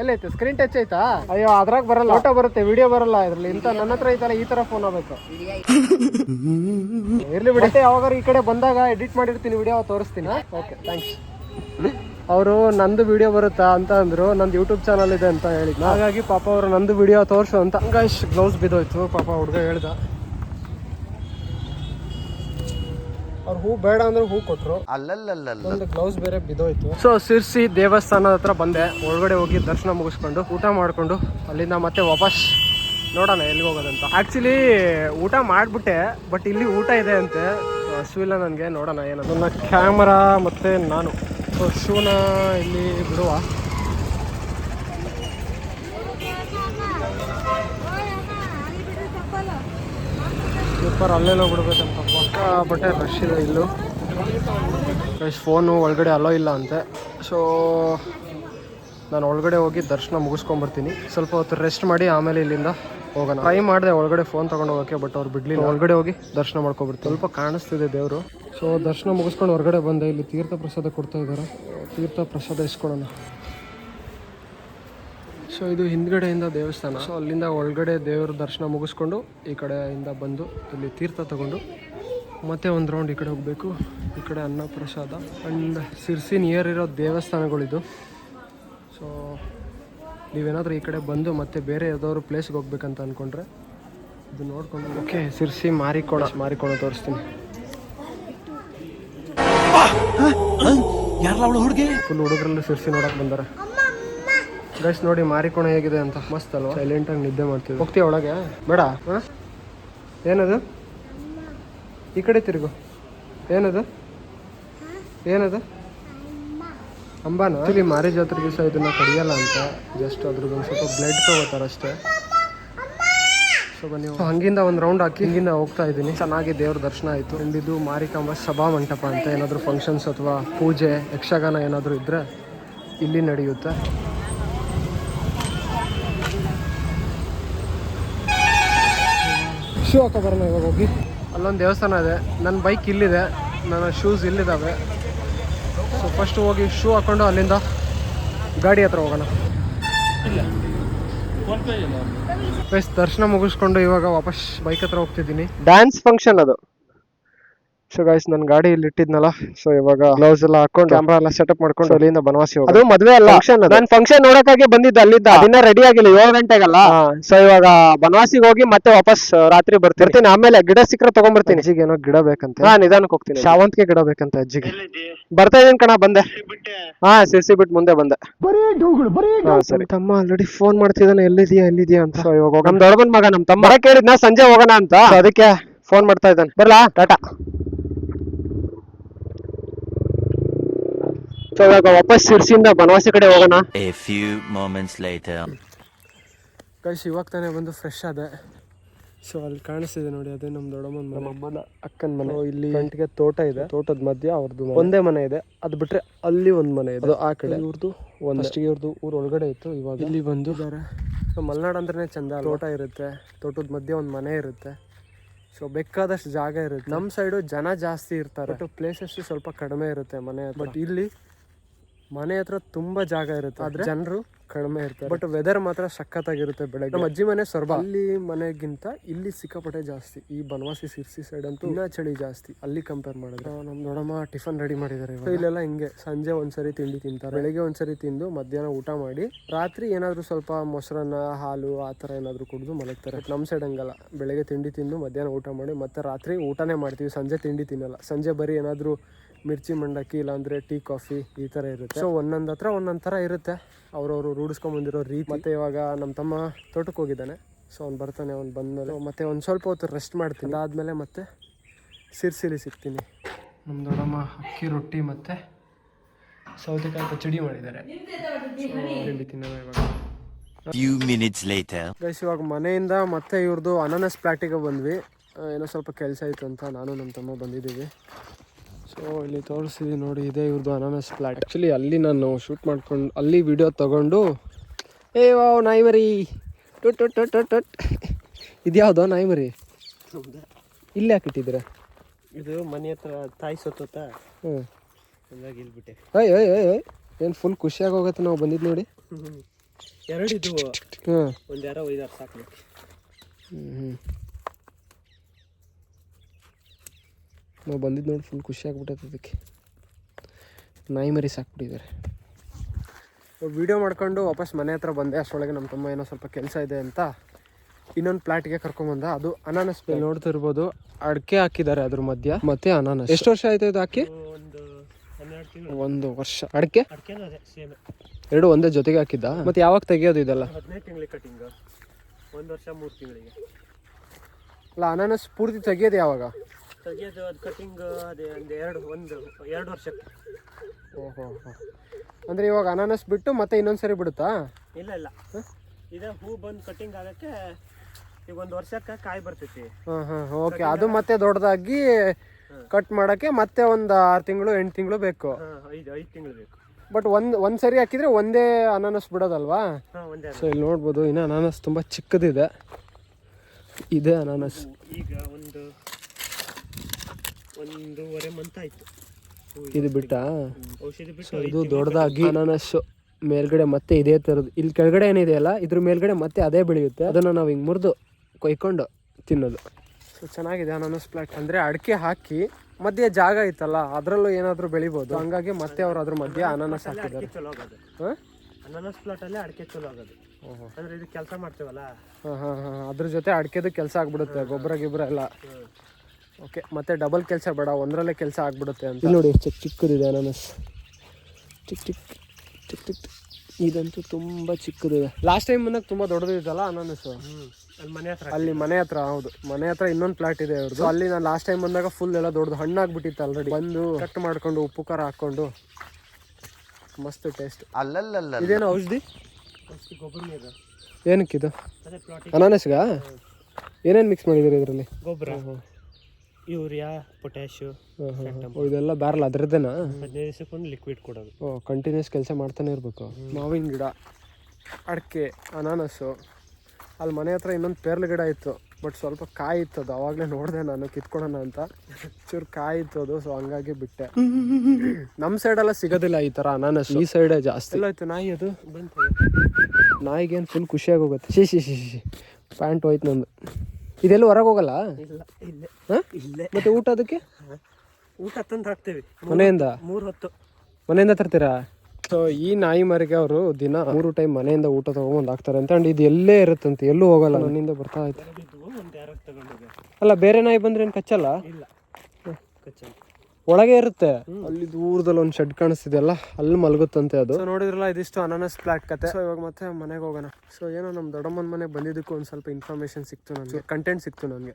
[SPEAKER 7] ಎಲ್ಲೈತೆ? ಸ್ಕ್ರೀನ್ ಟಚ್ ಐತಾ? ಅಯ್ಯೋ, ಅದ್ರಾಗ ಬರಲ್ಲ. ಫೋಟೋ ಬರುತ್ತೆ ವಿಡಿಯೋ ಬರಲ್ಲ ಇದ್ರಲ್ಲಿ. ಇಂತ ನನ್ನ ಹತ್ರ ಐತಲ್ಲ, ಈ ತರ ಫೋನ್ ಆಗ್ಬೇಕು. ಇರ್ಲಿ ಬಿಡಿ. ಯಾವಾಗ ಈ ಕಡೆ ಬಂದಾಗ ಎಡಿಟ್ ಮಾಡಿರ್ತೀನಿ ವಿಡಿಯೋ ತೋರಿಸ್ತೀನಿ. ಓಕೆ ಥ್ಯಾಂಕ್ಸ್ ಅವರು, ನಂದು ವಿಡಿಯೋ ಬರುತ್ತಾ? ಅಂತ ಅಂದ್ರು. ನಂದು ಯೂಟ್ಯೂಬ್ ಚಾನಲ್ ಇದೆ ಅಂತ ಹೇಳಿದ್ ಹಾಗಾಗಿ ಪಾಪ ಅವರು ನಂದು ವಿಡಿಯೋ ತೋರಿಸು ಅಂತ. ಹಂಗಾಯ್ ಗ್ಲೌಸ್ ಬಿದ್ದೋಯ್ತು. ಪಾಪ ಹುಡುಗ ಹೇಳ್ದ. ಅವ್ರು ಹೂ ಬೇಡ ಅಂದ್ರೆ ಹೂ ಕೊಟ್ರು.
[SPEAKER 3] ಅಲ್ಲಲ್ಲಲ್ಲ
[SPEAKER 7] ಒಂದು ಗ್ಲೌಸ್ ಬೇರೆ ಬಿದ್ದೋಯ್ತು. ಸೊ ಸಿರ್ಸಿ ದೇವಸ್ಥಾನದ ಹತ್ರ ಬಂದೆ. ಒಳಗಡೆ ಹೋಗಿ ದರ್ಶನ ಮುಗಿಸ್ಕೊಂಡು ಊಟ ಮಾಡ್ಕೊಂಡು ಅಲ್ಲಿಂದ ಮತ್ತೆ ವಾಪಸ್ ನೋಡೋಣ ಎಲ್ಲಿಗೆ ಹೋಗೋದಂತ ಆಕ್ಚುಲಿ ಊಟ ಮಾಡಿಬಿಟ್ಟೆ ಬಟ್ ಇಲ್ಲಿ ಊಟ ಇದೆ ಅಂತೆ. ಹಸುವಿಲ್ಲ ನನಗೆ ನೋಡೋಣ ಏನು ನನ್ನ ಕ್ಯಾಮರಾ ಮತ್ತೆ ನಾನು. ಸೊ ಶೂನ ಇಲ್ಲಿ ಬಿಡುವ.
[SPEAKER 8] ಸೂಪರ್ ಅಲ್ಲೇನೋ ಬಿಡ್ಬೇಕಂತಪ್ಪ ಬಟ್ಟೆ ರಶ್ ಇದೆ ಇಲ್ಲೂ. ಫ್ರೆಶ್ ಫೋನು ಒಳಗಡೆ ಅಲೋ ಇಲ್ಲ ಅಂತೆ. ಸೊ ನಾನು ಒಳಗಡೆ ಹೋಗಿ ದರ್ಶನ ಮುಗಿಸ್ಕೊಂಬರ್ತೀನಿ. ಸ್ವಲ್ಪ ಹೊತ್ತು ರೆಸ್ಟ್ ಮಾಡಿ ಆಮೇಲೆ ಇಲ್ಲಿಂದ ಹೋಗೋಣ. ಟ್ರೈ ಮಾಡಿದೆ ಒಳಗಡೆ ಫೋನ್ ತೊಗೊಂಡು ಹೋಗೋಕ್ಕೆ ಬಟ್ ಅವ್ರು ಬಿಡ್ಲಿಲ್ಲ. ಒಳಗಡೆ ಹೋಗಿ ದರ್ಶನ ಮಾಡ್ಕೊಬಿಡ್ತೀನಿ ಸ್ವಲ್ಪ ಕಾಣಿಸ್ತಿದೆ ದೇವರು. ಸೊ ದರ್ಶನ ಮುಗಿಸ್ಕೊಂಡು ಹೊರಗಡೆ ಬಂದೆ. ಇಲ್ಲಿ ತೀರ್ಥ ಪ್ರಸಾದ ಕೊಡ್ತಾ ಇದ್ದಾರೆ. ತೀರ್ಥ ಪ್ರಸಾದ ಇಸ್ಕೊಳ್ಳೋಣ. ಸೊ ಇದು ಹಿಂದ್ಗಡೆಯಿಂದ ದೇವಸ್ಥಾನ. ಸೊ ಅಲ್ಲಿಂದ ಒಳಗಡೆ ದೇವರ ದರ್ಶನ ಮುಗಿಸ್ಕೊಂಡು ಈ ಕಡೆಯಿಂದ ಬಂದು ಇಲ್ಲಿ ತೀರ್ಥ ತಗೊಂಡು ಮತ್ತೆ ಒಂದು ರೌಂಡ್ ಈ ಕಡೆ ಹೋಗಬೇಕು. ಈ ಕಡೆ ಅನ್ನ ಪ್ರಸಾದ ಆ್ಯಂಡ್ ಸಿರ್ಸಿ ನಿಯರ್ ಇರೋ ದೇವಸ್ಥಾನಗಳಿದು. ಸೊ ನೀವೇನಾದರೂ ಈ ಕಡೆ ಬಂದು ಮತ್ತೆ ಬೇರೆ ಯಾವ್ದಾದ್ರು ಪ್ಲೇಸ್ಗೆ ಹೋಗ್ಬೇಕಂತ ಅಂದ್ಕೊಂಡ್ರೆ ಇದು ನೋಡ್ಕೊಂಡು ಓಕೆ ಸಿರ್ಸಿ ಮಾರಿಕೋಣ ಮಾರಿಕೋಣ ತೋರಿಸ್ತೀನಿ. ಫುಲ್ ಹುಡುಗರಲ್ಲೂ ಸಿರ್ಸಿ ನೋಡಕ್ಕೆ ಬಂದಾರೆ. ಗೈಸ್ ನೋಡಿ ಮಾರಿಕೋಣ ಹೇಗಿದೆ ಅಂತ. ಮಸ್ತ್ ಅಲ್ವಾ? ಸೈಲೆಂಟಾಗಿ ನಿದ್ದೆ ಮಾಡ್ತೀವಿ. ಹೋಗ್ತೀವಿ ಒಳಗೆ? ಬೇಡ. ಹಾ? ಏನದು? ಈ ಕಡೆ ತಿರುಗು. ಏನದು? ಏನದು? ಅಂಬಾನ? ಇಲ್ಲಿ ಮಾರಿ ಜಾತ್ರೆ ದಿವಸ ಇದನ್ನ ಕಡಿಯಲ್ಲ ಅಂತ. ಜಸ್ಟ್ ಅದ್ರದ್ದು ಒಂದು ಸ್ವಲ್ಪ ಬ್ಲಡ್ ತಗೋತಾರೆ ಅಷ್ಟೇ. ಸೊ ಹಂಗಿಂದ ಒಂದು ರೌಂಡ್ ಹಾಕಿ ಹಿಂಗಿಂದ ಹೋಗ್ತಾ ಇದ್ದೀನಿ. ಚೆನ್ನಾಗಿ ದೇವ್ರ ದರ್ಶನ ಆಯಿತು. ಇದು ಮಾರಿಕಾಂಬ ಸಭಾ ಮಂಟಪ ಅಂತ ಏನಾದರೂ ಫಂಕ್ಷನ್ಸ್ ಅಥವಾ ಪೂಜೆ, ಯಕ್ಷಗಾನ ಏನಾದರೂ ಇದ್ದರೆ ಇಲ್ಲಿ ನಡೆಯುತ್ತೆ. ಶೂ ಬರೋಣ ಇವಾಗ ಹೋಗಿ. ಅಲ್ಲೊಂದು ದೇವಸ್ಥಾನ ಇದೆ. ನನ್ನ ಬೈಕ್ ಇಲ್ಲಿದೆ. ನನ್ನ ಶೂಸ್ ಇಲ್ಲಿದ್ದಾವೆ ಸೊ ಫಸ್ಟ್ ಹೋಗಿ ಶೂ ಹಾಕೊಂಡು ಅಲ್ಲಿಂದ ಗಾಡಿ ಹತ್ರ ಹೋಗೋಣ. ಫಸ್ಟ್ ದರ್ಶನ ಮುಗಿಸ್ಕೊಂಡು ಇವಾಗ ವಾಪಸ್ ಬೈಕ್ ಹತ್ರ ಹೋಗ್ತಿದ್ದೀನಿ. ಡ್ಯಾನ್ಸ್ ಫಂಕ್ಷನ್ ಅದು. ಸೊ ಗಾಯ್ಸ್ ನನ್ನ ಗಾಡಿ ಇಲ್ಲಿ ಇಟ್ಟಿದ್ನಲ್ಲ ಸೊ ಇವಾಗ ಗ್ಲೌಸ್ ಎಲ್ಲ ಹಾಕೊಂಡು ಕ್ಯಾಮ್ರಾ ಎಲ್ಲ ಸೆಟಪ್ ಮಾಡ್ಕೊಂಡು ಅಲ್ಲಿಂದ ಬನವಾಸಿ ಹೋಗಿ ಅದು ಮದುವೆ ಅಲ್ಲ ನಾನು ಫಂಕ್ಷನ್ ನೋಡಕ್ಕಾಗಿ ಬಂದಿದ್ದ ಅಲ್ಲಿಂದ ಇನ್ನ ರೆಡಿ ಆಗಿಲ್ಲ ಏಳು ಗಂಟೆಗಲ್ಲ. ಸೊ ಇವಾಗ ಬನವಾಸಿಗೆ ಹೋಗಿ ಮತ್ತೆ ವಾಪಸ್ ರಾತ್ರಿ ಬರ್ತಿರ್ತೀನಿ ಆಮೇಲೆ ಗಿಡ ಸಿಕ್ಕರೆ ತಗೊಂಡ್ಬರ್ತೀನಿ. ಅಜ್ಜಿಗೆ ಏನೋ ಗಿಡ ಬೇಕಂತ. ಹಾ ನಿಧಾನಕ್ಕೆ ಹೋಗ್ತೀನಿ. ಶಾವಂತಿಗೆ ಗಿಡ ಬೇಕಂತ ಅಜ್ಜಿಗೆ. ಬರ್ತಾ ಇದೀನಿ ಕಣ ಬಂದೆ. ಹಾ ಸಿರ್ಸಿ ಬಿಟ್ ಮುಂದೆ ಬಂದೆ. ಸರಿ. ತಮ್ಮ ಆಲ್ರೆಡಿ ಫೋನ್ ಮಾಡ್ತಿದ್ದಾನೆ ಎಲ್ಲಿದ್ಯಾ ಎಲ್ಲಿದ್ಯಾ ಅಂತ. ಸೊ ಇವಾಗ ನಮ್ಮ ನಮ್ ದೊಡ್ಡಬನ್ ಮಗ ನಮ್ ತಮ್ಮ. ಕೇಳಿದ್ನ ಸಂಜೆ ಹೋಗೋಣ ಅಂತ. ಅದಕ್ಕೆ ಫೋನ್ ಮಾಡ್ತಾ ಇದ್ದಾನೆ. ಬರ್ಲಾ? ಟಾಟಾ ಸೊ ಇವಾಗ ವಾಪಸ್ ಸಿರ್ಸಿಯಿಂದ ಬನವಾಸಿ ಕಡೆ ಹೋಗೋಣ.
[SPEAKER 5] A few moments later.
[SPEAKER 8] ಕೈಸ್ ಇವಾಗ ತಾನೇ ಬಂದು ಫ್ರೆಶ್ ಆದೆ. ಸೊ ಅಲ್ಲಿ ಕಾಣಿಸ್ತಿದೆ ನೋಡಿ ಅದೇ ನಮ್ಮ ದೊಡ್ಡಮ್ಮನ ಮನೆ. ಅಮ್ಮನ ಅಕ್ಕನ ಮನೆ. ಇಲ್ಲಿ ಗಂಟಿಗೆ ತೋಟ ಇದೆ. ತೋಟದ ಮಧ್ಯ ಅವ್ರದ್ದು ಒಂದೇ ಮನೆ ಇದೆ. ಅದು ಬಿಟ್ರೆ ಅಲ್ಲಿ ಒಂದ್ ಮನೆ ಇದೆ. ಅದು ಆ ಕಡೆ. ಇವ್ರದ್ದು ಒಂದಷ್ಟು ಅಷ್ಟಿಗೆ ಇವ್ರದ್ದು ಊರ್ ಒಳಗಡೆ ಇತ್ತು ಇವಾಗ ಇಲ್ಲಿ ಬಂದು ಸೊ ಮಲೆನಾಡು ಅಂದ್ರೆ ಚಂದ? ತೋಟ ಇರುತ್ತೆ. ತೋಟದ ಮಧ್ಯೆ ಒಂದು ಮನೆ ಇರುತ್ತೆ. ಸೊ ಬೇಕಾದಷ್ಟು ಜಾಗ ಇರುತ್ತೆ. ನಮ್ಮ ಸೈಡು ಜನ ಜಾಸ್ತಿ ಇರ್ತಾರೆ. ಬಟ್ ಪ್ಲೇಸಸ್ ಸ್ವಲ್ಪ ಕಡಿಮೆ ಇರುತ್ತೆ ಮನೆ ಬಟ್ ಇಲ್ಲಿ ಮನೆ ಹತ್ರ ತುಂಬಾ ಜಾಗ ಇರುತ್ತೆ. ಆದ್ರೆ? ಜನರು ಕಡಿಮೆ ಇರ್ತಾರೆ. ಬಟ್ ವೆದರ್ ಮಾತ್ರ ಸಖತ್ತಾಗಿರುತ್ತೆ ಬೆಳಗ್ಗೆ. ನಮ್ಮ ಅಜ್ಜಿ ಮನೆ ಸೊರಬ. ಅಲ್ಲಿ ಮನೆಗಿಂತ ಇಲ್ಲಿ ಸಿಕ್ಕಾಪಟ್ಟೆ ಜಾಸ್ತಿ. ಈ ಬನವಾಸಿ ಸಿರ್ಸಿ ಸೈಡ್ ಅಂತೂ ಇನ್ನ ಚಳಿ ಜಾಸ್ತಿ. ಅಲ್ಲಿ ಕಂಪೇರ್ ಮಾಡಿದ್ರೆ. ನಮ್ಮ ನಮ್ ದೊಡ್ಡಮ್ಮ ಟಿಫನ್ ರೆಡಿ ಮಾಡಿದ್ದಾರೆ. ಇಲ್ಲೆಲ್ಲ ಹಿಂಗೆ. ಸಂಜೆ ಒಂದ್ಸರಿ ತಿಂಡಿ ತಿಂತಾರೆ. ಬೆಳಿಗ್ಗೆ ಒಂದ್ಸರಿ ತಿಂದು ಮಧ್ಯಾಹ್ನ ಊಟ ಮಾಡಿ ರಾತ್ರಿ ಏನಾದರೂ ಸ್ವಲ್ಪ ಮೊಸರನ್ನ ಹಾಲು ಆ ಥರ ಏನಾದರೂ ಕುಡಿದು ಮಲಗ್ತಾರೆ. ನಮ್ಮ ಸೈಡ್ ಹಂಗಲ್ಲ. ಬೆಳಗ್ಗೆ ತಿಂಡಿ ತಿಂದು ಮಧ್ಯಾಹ್ನ ಊಟ ಮಾಡಿ ಮತ್ತೆ ರಾತ್ರಿ ಊಟನೇ ಮಾಡ್ತೀವಿ. ಸಂಜೆ ತಿಂಡಿ ತಿನ್ನಲ್ಲ. ಸಂಜೆ ಬರೀ ಏನಾದರೂ ಮಿರ್ಚಿ ಮಂಡಕ್ಕಿ ಇಲ್ಲಾಂದ್ರೆ ಟೀ ಕಾಫಿ ಈ ತರ ಇರುತ್ತೆ. ಸೊ ಒಂದೊಂದ್ ಹತ್ರ ಒಂದೊಂದು ಥರ ಇರುತ್ತೆ. ಅವ್ರವ್ರು ರೂಢಿಸ್ಕೊಂಡ್ ಬಂದಿರೋ ರೀತಿ. ಮತ್ತೆ ಇವಾಗ ನಮ್ಮ ತಮ್ಮ ತೋಟಕ್ಕೆ ಹೋಗಿದ್ದಾನೆ. ಸೊ ಅವ್ನು ಬರ್ತಾನೆ ಅವ್ನು ಬಂದ್ಮೇಲೆ. ಮತ್ತೆ ಒಂದು ಸ್ವಲ್ಪ ಹೊತ್ತು ರೆಸ್ಟ್ ಮಾಡ್ತೀನಿ. ಅದಾದ್ಮೇಲೆ ಮತ್ತೆ ಸಿರ್ಸಿಲಿ ಸಿಗ್ತೀನಿ. ನಮ್ಮ ದೊಡ್ಡಮ್ಮ ಅಕ್ಕಿ ರೊಟ್ಟಿ ಮತ್ತೆ ಸೌತೆಕಾಯಿ ಪಚಡಿ ಮಾಡಿದ್ದಾರೆ. ತಿನ್ನೋಣ ಇವಾಗ. ಗೈಸ್ ಇವಾಗ ಮನೆಯಿಂದ ಮತ್ತೆ ಇವ್ರದ್ದು ಅನಾನಸ್ ಪ್ಲಾಟಿಗೆ ಬಂದ್ವಿ. ಏನೋ ಸ್ವಲ್ಪ ಕೆಲಸ ಇತ್ತು ಅಂತ ನಾನು ನಮ್ಮ ತಮ್ಮ ಬಂದಿದ್ದೀವಿ. ಸೊ ಇಲ್ಲಿ ತೋರಿಸಿದ್ವಿ ನೋಡಿ ಇದೆ ಇವ್ರದ್ದು ಅನಾನಸ್ ಪ್ಲಾಟ್ ಆ್ಯಕ್ಚುಲಿ ಅಲ್ಲಿ ನಾನು ಶೂಟ್ ಮಾಡ್ಕೊಂಡು ಅಲ್ಲಿ ವಿಡಿಯೋ ತೊಗೊಂಡು ಏ ವಾವ್ ನಾಯಿ ಮರಿ ಟುಟ್ ಟುಟ್ ಟುಟ್ ಟುಟ್ ಟುಟ್. ಇದ್ಯಾವುದೋ ನಾಯಿ ಮರಿ ಇಲ್ಲಿ ಹಾಕಿಟ್ಟಿದ್ರೆ
[SPEAKER 6] ಇದು ಮನೆ ಹತ್ರ ತಾಯಿ ಸೊತ್ತ
[SPEAKER 8] ಹ್ಞೂ
[SPEAKER 6] ಹಂಗಾಗಿ ಇಲ್ಬಿಟ್ಟೆ.
[SPEAKER 8] ಓಯ್ ಓಯ್ ಓಯ್ ಓಯ್ ಏನು ಫುಲ್ ಖುಷಿಯಾಗಿ ಹೋಗತ್ತೆ ನಾವು ಬಂದಿದ್ದು ನೋಡಿ.
[SPEAKER 6] ಎರಡು ಇದು
[SPEAKER 8] ಹ್ಞೂ
[SPEAKER 6] ಒಂದು ಯಾರೋ ಐದಾರು ಸಾಕು
[SPEAKER 8] ಹ್ಞೂ ಹ್ಞೂ ನಾವು ಬಂದಿದ್ದು ನೋಡಿ ಫುಲ್ ಖುಷಿ ಆಗ್ಬಿಟ್ಟೈತೆ ಅದಕ್ಕೆ ನಾಯಿ ಮರಿ ಸಾಕ್ಬಿಟ್ಟಿದ್ದಾರೆ. ವಿಡಿಯೋ ಮಾಡ್ಕೊಂಡು ವಾಪಸ್ ಮನೆ ಹತ್ರ ಬಂದೆ. ಅಷ್ಟರೊಳಗೆ ನಮ್ಮ ತಮ್ಮ ಏನೋ ಸ್ವಲ್ಪ ಕೆಲಸ ಇದೆ ಅಂತ ಇನ್ನೊಂದು ಪ್ಲಾಟ್ಗೆ ಕರ್ಕೊಂಬಂದ ಅದು ಅನಾನಸ್ ಬೆಲೆ ನೋಡ್ತಿರ್ಬೋದು ಅಡಿಕೆ ಹಾಕಿದ್ದಾರೆ ಅದ್ರ ಮಧ್ಯ. ಮತ್ತೆ ಅನಾನಸ್. ಎಷ್ಟು ವರ್ಷ ಆಯ್ತು ಇದು ಹಾಕಿ?
[SPEAKER 6] ಒಂದು ಹನ್ನೆರಡು ತಿಂಗಳು
[SPEAKER 8] ಒಂದು ವರ್ಷ ಅಡಿಕೆ ಎರಡು ಒಂದೇ ಜೊತೆಗೆ ಹಾಕಿದ್ದ? ಮತ್ತೆ ಯಾವಾಗ ತೆಗಿಯೋದು ಇದೆಲ್ಲ?
[SPEAKER 6] ಹದಿನೈದು ತಿಂಗಳಿಗೆ ಕಟಿಂಗ್ ಒಂದು ವರ್ಷ ಮೂರು ತಿಂಗಳಿಗೆ.
[SPEAKER 8] ಅಲ್ಲ ಅನಾನಸ್ ಪೂರ್ತಿ ತೆಗಿಯೋದು ಯಾವಾಗ?
[SPEAKER 6] ತೆಗಿಯೋದು ಅದು ಕಟಿಂಗ್ ಅದೇ ಒಂದು ಎರಡು ಒಂದು ಎರಡು ವರ್ಷಕ್ಕೆ.
[SPEAKER 8] ಓಹೋ ಅಂದ್ರೆ ಇವಾಗ ಅನಾನಸ್ ಬಿಟ್ಟು ಮತ್ತೆ ಇನ್ನೊಂದ್ಸರಿ ಬಿಡುತ್ತಾ?
[SPEAKER 6] ಇಲ್ಲ ಇಲ್ಲ. ಇದೆ ಹೂ ಬಂದು ಕಟಿಂಗ್ ಆಗಕ್ಕೆ ಈಗ ಒಂದ್ ವರ್ಷಕ್ಕೆ ಕಾಯಿ ಬರ್ತೈತಿ.
[SPEAKER 8] ಹಾಂ ಹಾಂ ಓಕೆ ಅದು ಮತ್ತೆ ದೊಡ್ಡದಾಗಿ ಕಟ್ ಮಾಡೋಕ್ಕೆ ಮತ್ತೆ ಒಂದು ಆರು ತಿಂಗಳು ಎಂಟು ತಿಂಗಳು ಬೇಕು.
[SPEAKER 6] ಹಾ ಐದು ಐದು ತಿಂಗಳು ಬೇಕು.
[SPEAKER 8] ಬಟ್ ಒಂದು ಒಂದು ಸರಿ ಹಾಕಿದ್ರೆ ಒಂದೇ ಅನಾನಸ್ ಬಿಡೋದಲ್ವಾ?
[SPEAKER 6] ಹಾ ಒಂದೇ
[SPEAKER 8] ಸೊ ಇಲ್ಲಿ ನೋಡ್ಬೋದು ಇನ್ನು ಅನಾನಸ್ ತುಂಬ ಚಿಕ್ಕದಿದೆ. ಇದೆ ಅನಾನಸ್.
[SPEAKER 6] ಈಗ ಒಂದು ಒಂದೂವರೆ ಮಂತ್ ಆಯ್ತು.
[SPEAKER 8] ಇದು ಬಿಟ್ಟಾ?
[SPEAKER 6] ಔಷಧಿ
[SPEAKER 8] ಸೊ
[SPEAKER 6] ಬಿಟ್ಟು
[SPEAKER 8] ಇದು ದೊಡ್ಡದಾಗಿ ಅನಾನಸ್ ಮೇಲ್ಗಡೆ ಮತ್ತೆ ಇದೇ ಥರದ್ದು. ಇಲ್ಲಿ ಕೆಳಗಡೆ ಏನಿದೆಯಲ್ಲ ಇದ್ರ ಮೇಲ್ಗಡೆ ಮತ್ತೆ ಅದೇ ಬೆಳೆಯುತ್ತೆ. ಅದನ್ನು ನಾವು ಹಿಂಗೆ ಮುರಿದು ಕೊಯ್ಕೊಂಡು ತಿನ್ನೋದು. ಸೊ ಚೆನ್ನಾಗಿದೆ ಅನಾನಸ್ ಪ್ಲಾಟ್. ಅಂದರೆ ಅಡಿಕೆ ಹಾಕಿ ಮಧ್ಯೆ ಜಾಗ ಇತ್ತಲ್ಲ ಅದರಲ್ಲೂ ಏನಾದರೂ ಬೆಳಿಬೋದು. ಹಂಗಾಗಿ ಮತ್ತೆ ಅವ್ರ ಅದ್ರ ಮಧ್ಯೆ ಅನಾನಸ್ ಹಾಕಿದ್ದಾರೆ.
[SPEAKER 6] ಚಲೋ ಆಗೋದು.
[SPEAKER 8] ಹಾಂ?
[SPEAKER 6] ಅನಾನಸ್ ಪ್ಲಾಟ್ ಅಲ್ಲಿ ಅಡಿಕೆ ಚಲೋ ಆಗೋದು. ಅಂದ್ರೆ ಇದು ಕೆಲಸ ಮಾಡ್ತೇವಲ್ಲ?
[SPEAKER 8] ಹಾಂ ಹಾಂ ಹಾಂ ಅದ್ರ ಜೊತೆ ಅಡಿಕೆದು ಕೆಲಸ ಆಗ್ಬಿಡುತ್ತೆ ಗೊಬ್ಬರ ಗಿಬ್ಬರ ಎಲ್ಲ. ಓಕೆ ಮತ್ತೆ ಡಬಲ್ ಕೆಲಸ ಬೇಡ ಒಂದರಲ್ಲೇ ಕೆಲಸ ಆಗ್ಬಿಡುತ್ತೆ ಅಂತ. ನೋಡಿ ಎಷ್ಟು ಚಿಕ್ಕ ಚಿಕ್ಕದಿದೆ ಅನಾನಸ್. ಚಿಕ್ಕ ಚಿಕ್ಕ ಚಿಕ್ಕ ಚಿಕ್ಕ ಇದಂತೂ ತುಂಬ ಚಿಕ್ಕದಿದೆ. ಲಾಸ್ಟ್ ಟೈಮ್ ಬಂದಾಗ ತುಂಬ ದೊಡ್ಡದಿದ್ದಲ್ಲ ಅನಾನಸ್?
[SPEAKER 6] ಹ್ಮ್ ಅಲ್ಲಿ ಮನೆ ಹತ್ರ
[SPEAKER 8] ಅಲ್ಲಿ ಮನೆ ಹತ್ರ ಹೌದು. ಮನೆ ಹತ್ರ ಇನ್ನೊಂದು ಪ್ಲಾಟ್ ಇದೆ ಅವ್ರದ್ದು ಅಲ್ಲಿ ನಾನು ಲಾಸ್ಟ್ ಟೈಮ್ ಬಂದಾಗ ಫುಲ್ ಎಲ್ಲ ದೊಡ್ಡದು ಹಣ್ಣಾಗ್ಬಿಟ್ಟಿತ್ತು ಆಲ್ರೆಡಿ ಬಂದು ಕಟ್ ಮಾಡ್ಕೊಂಡು ಉಪ್ಪು ಖಾರ ಹಾಕೊಂಡು. ಮಸ್ತ್ ಟೇಸ್ಟ್
[SPEAKER 3] ಅಲ್ಲಲ್ಲ
[SPEAKER 8] ಇದೇನು ಔಷಧಿ?
[SPEAKER 6] ಅಷ್ಟು ಗೊಬ್ಬರ ನೀರು.
[SPEAKER 8] ಏನಕ್ಕಿದು? ಅನಾನಸ್ಗಾ? ಏನೇನು ಮಿಕ್ಸ್ ಮಾಡಿದ್ದೀರಿ ಇದರಲ್ಲಿ?
[SPEAKER 6] ಗೊಬ್ಬರ. ಯೂರಿಯಾ ಪೊಟ್ಯಾಶು
[SPEAKER 8] ಇದೆಲ್ಲ ಬ್ಯಾರಲ್ ಅದ್ರದ್ದೇನಾ?
[SPEAKER 6] ಹದಿನೈದು ದಿವಸಕ್ಕೊಂದು ಲಿಕ್ವಿಡ್ ಕೊಡೋದು.
[SPEAKER 8] ಓ ಕಂಟಿನ್ಯೂಸ್ ಕೆಲಸ ಮಾಡ್ತಾನೆ ಇರಬೇಕು. ಮಾವಿನ ಗಿಡ ಅಡಿಕೆ ಅನಾನಸು. ಅಲ್ಲಿ ಮನೆ ಹತ್ರ ಇನ್ನೊಂದು ಪೇರ್ಲ ಗಿಡ ಇತ್ತು. ಬಟ್ ಸ್ವಲ್ಪ ಕಾಯಿ ಇತ್ತು ಅದು. ಅವಾಗಲೇ ನೋಡಿದೆ ನಾನು ಕಿತ್ಕೊಳೋಣ ಅಂತ. ಚೂರು ಕಾಯಿ ಇತ್ತು ಅದು ಸೊ ಹಂಗಾಗಿ ಬಿಟ್ಟೆ. ನಮ್ಮ ಸೈಡೆಲ್ಲ ಸಿಗೋದಿಲ್ಲ ಈ ಥರ ಅನಾನಸ್. ಈ ಸೈಡೇ ಜಾಸ್ತಿ. ಎಲ್ಲ ಆಯ್ತು ನಾಯಿ ಅದು?
[SPEAKER 6] ಬಂತು.
[SPEAKER 8] ನಾಯಿಗೇನು ಫುಲ್ ಖುಷಿಯಾಗಿ ಹೋಗುತ್ತೆ. ಶಿ ಶಿ ಶಿ ಶಿ ಪ್ಯಾಂಟ್ ಹೋಯ್ತು ನಂದು. ಇದೆಲ್ಲ ಹೊರಗೆ ಹೋಗಲ್ಲ?
[SPEAKER 6] ಇಲ್ಲ ಇಲ್ಲೇ
[SPEAKER 8] ಹಾಂ?
[SPEAKER 6] ಇಲ್ಲೇ.
[SPEAKER 8] ಮತ್ತೆ ಊಟ ಅದಕ್ಕೆ?
[SPEAKER 6] ಊಟ ತಂದು ಹಾಕ್ತೇವೆ.
[SPEAKER 8] ಮನೆಯಿಂದ?
[SPEAKER 6] ಮೂರು ಹೊತ್ತು.
[SPEAKER 8] ಮನೆಯಿಂದ ತರ್ತೀರಾ? ಸೊ ಈ ನಾಯಿ ಮರಿಗೆ ಅವರು ದಿನ ಮೂರು ಟೈಮ್ ಮನೆಯಿಂದ ಊಟ ತಗೊಂಡ್ ಹಾಕ್ತಾರೆ ಅಂತ ಅಂಡ್ ಇದು ಎಲ್ಲೇ ಇರುತ್ತಂತೆ ಎಲ್ಲೂ ಹೋಗಲ್ಲ ನನ್ನಿಂದ ಬರ್ತಾ ಐತೆ ಅಲ್ಲ ಬೇರೆ ನಾಯಿ ಬಂದ್ರೆ ಏನು ಕಚ್ಚಲ್ಲ?
[SPEAKER 6] ಇಲ್ಲ ಕಚ್ಚಲ್
[SPEAKER 8] ಒಳಗೆ ಇರುತ್ತೆ. ಅಲ್ಲಿ ದೂರದಲ್ಲಿ ಒಂದು ಶೆಡ್ ಕಾಣಿಸ್ತಿದೆಯಲ್ಲ ಅಲ್ಲಿ ಮಲಗುತ್ತಂತೆ ಅದು. ನೋಡಿದ್ರಲ್ಲ ಇದಿಷ್ಟು ಅನಾನಸ್ ಪ್ಲಾಟ್ ಕತೆ. ಸೊ ಇವಾಗ ಮತ್ತೆ ಮನೆಗೆ ಹೋಗೋಣ. ಸೊ ಏನೋ ನಮ್ಮ ದೊಡ್ಡಮ್ಮನ ಮನೆ ಬಂದಿದ್ದಕ್ಕೂ ಒಂದು ಸ್ವಲ್ಪ ಇನ್ಫಾರ್ಮೇಶನ್ ಸಿಕ್ತು ನನಗೆ. ಕಂಟೆಂಟ್ ಸಿಕ್ತು ನನಗೆ.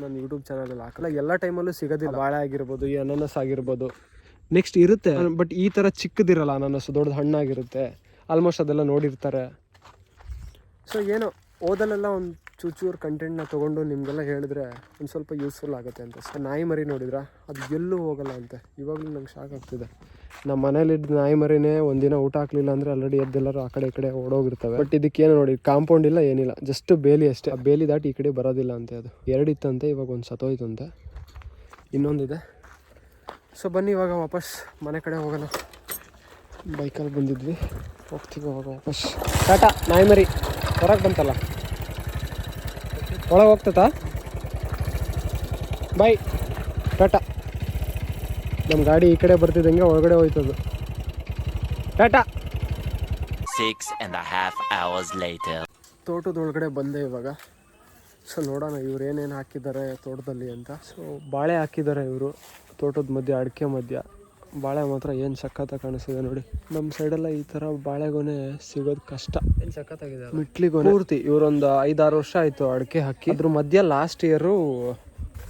[SPEAKER 8] ನನ್ನ ಯೂಟ್ಯೂಬ್ ಚಾನಲಲ್ಲಿ ಹಾಕಲ್ಲ. ಎಲ್ಲ ಟೈಮಲ್ಲೂ ಸಿಗೋದಿಲ್ಲ. ಬಾಳೆ ಆಗಿರ್ಬೋದು ಈ ಅನಾನಸ್ ಆಗಿರ್ಬೋದು. ನೆಕ್ಸ್ಟ್ ಇರುತ್ತೆ. ಬಟ್ ಈ ಥರ ಚಿಕ್ಕದಿರಲ್ಲ ಅನಾನಸ್ ದೊಡ್ಡದು ಹಣ್ಣಾಗಿರುತ್ತೆ. ಆಲ್ಮೋಸ್ಟ್ ಅದೆಲ್ಲ ನೋಡಿರ್ತಾರೆ. ಸೊ ಏನೋ ಓದಲೆಲ್ಲ ಒಂದು ಚೂಚೂರು ಕಂಟೆಂಟ್ನ ತೊಗೊಂಡು ನಿಮಗೆಲ್ಲ ಹೇಳಿದ್ರೆ ಒಂದು ಸ್ವಲ್ಪ ಯೂಸ್ಫುಲ್ ಆಗುತ್ತೆ ಅಂತ. ಸೊ ನಾಯಿ ಮರಿ ನೋಡಿದ್ರ? ಅದು ಎಲ್ಲೂ ಹೋಗಲ್ಲ ಅಂತೆ. ಇವಾಗಲೂ ನಂಗೆ ಶಾಕ್ ಆಗ್ತಿದೆ. ನಮ್ಮ ಮನೇಲಿದ್ದ ನಾಯಿ ಮರಿನೇ ಒಂದಿನ ಊಟ ಹಾಕ್ಲಿಲ್ಲ ಅಂದರೆ ಆಲ್ರೆಡಿ ಎದ್ದೆಲ್ಲರೂ ಆ ಕಡೆ ಈ ಕಡೆ ಓಡೋಗಿರ್ತವೆ. ಬಟ್ ಇದಕ್ಕೇನು ನೋಡಿ ಕಾಂಪೌಂಡ್ ಇಲ್ಲ, ಏನಿಲ್ಲ. ಜಸ್ಟ್ ಬೇಲಿ ಅಷ್ಟೇ. ಆ ಬೇಲಿ ದಾಟಿ ಈ ಕಡೆ ಬರೋದಿಲ್ಲ ಅಂತೆ ಅದು. ಎರಡಿತ್ತಂತೆ, ಇವಾಗ ಒಂದು ಸತ್ತೋಯ್ತಂತೆ ಇನ್ನೊಂದಿದೆ. ಸೊ ಬನ್ನಿ ಇವಾಗ ವಾಪಸ್. ಮನೆ ಕಡೆ ಹೋಗೋಣ. ಬೈಕಲ್ಲಿ ಬಂದಿದ್ವಿ. ಹೋಗ್ತೀವಿ ಇವಾಗ ವಾಪಸ್. ಟಾಟಾ ನಾಯಿ ಮರಿ. ಹೊರಗೆ ಬಂತಲ್ಲ? ಒಳಗೆ ಹೋಗ್ತತಾ? ಬಾಯ್ ಟಾಟಾ ನಮ್ಮ ಗಾಡಿ ಈ ಕಡೆ ಬರ್ತಿದ್ದಂಗೆ ಒಳಗಡೆ ಹೋಯ್ತದು. Tata
[SPEAKER 5] six and half hours later
[SPEAKER 8] ತೋಟದೊಳಗಡೆ ಬಂದೆ ಇವಾಗ. ಸೊ ನೋಡೋಣ ಇವ್ರು ಏನೇನು ಹಾಕಿದ್ದಾರೆ ತೋಟದಲ್ಲಿ ಅಂತ. ಸೊ ಬಾಳೆ ಹಾಕಿದ್ದಾರೆ ಇವರು. ತೋಟದ ಮಧ್ಯೆ ಅಡಿಕೆ ಮಧ್ಯ. ಬಾಳೆ ಮಾತ್ರ ಏನು ಸಖತ್ತ ಕಾಣಿಸ್ತಿದೆ ನೋಡಿ. ನಮ್ಮ ಸೈಡೆಲ್ಲ ಈ ಥರ ಬಾಳೆಗೊನೆ ಸಿಗೋದು ಕಷ್ಟ.
[SPEAKER 6] ಏನು ಸಖತ್ತಾಗಿದೆ
[SPEAKER 8] ಮಿಟ್ಲಿಗೊನೆ ಪೂರ್ತಿ. ಇವರೊಂದು ಐದಾರು ವರ್ಷ ಆಯಿತು ಅಡಿಕೆ ಹಾಕಿ. ಅದ್ರ ಮಧ್ಯ ಲಾಸ್ಟ್ ಇಯರು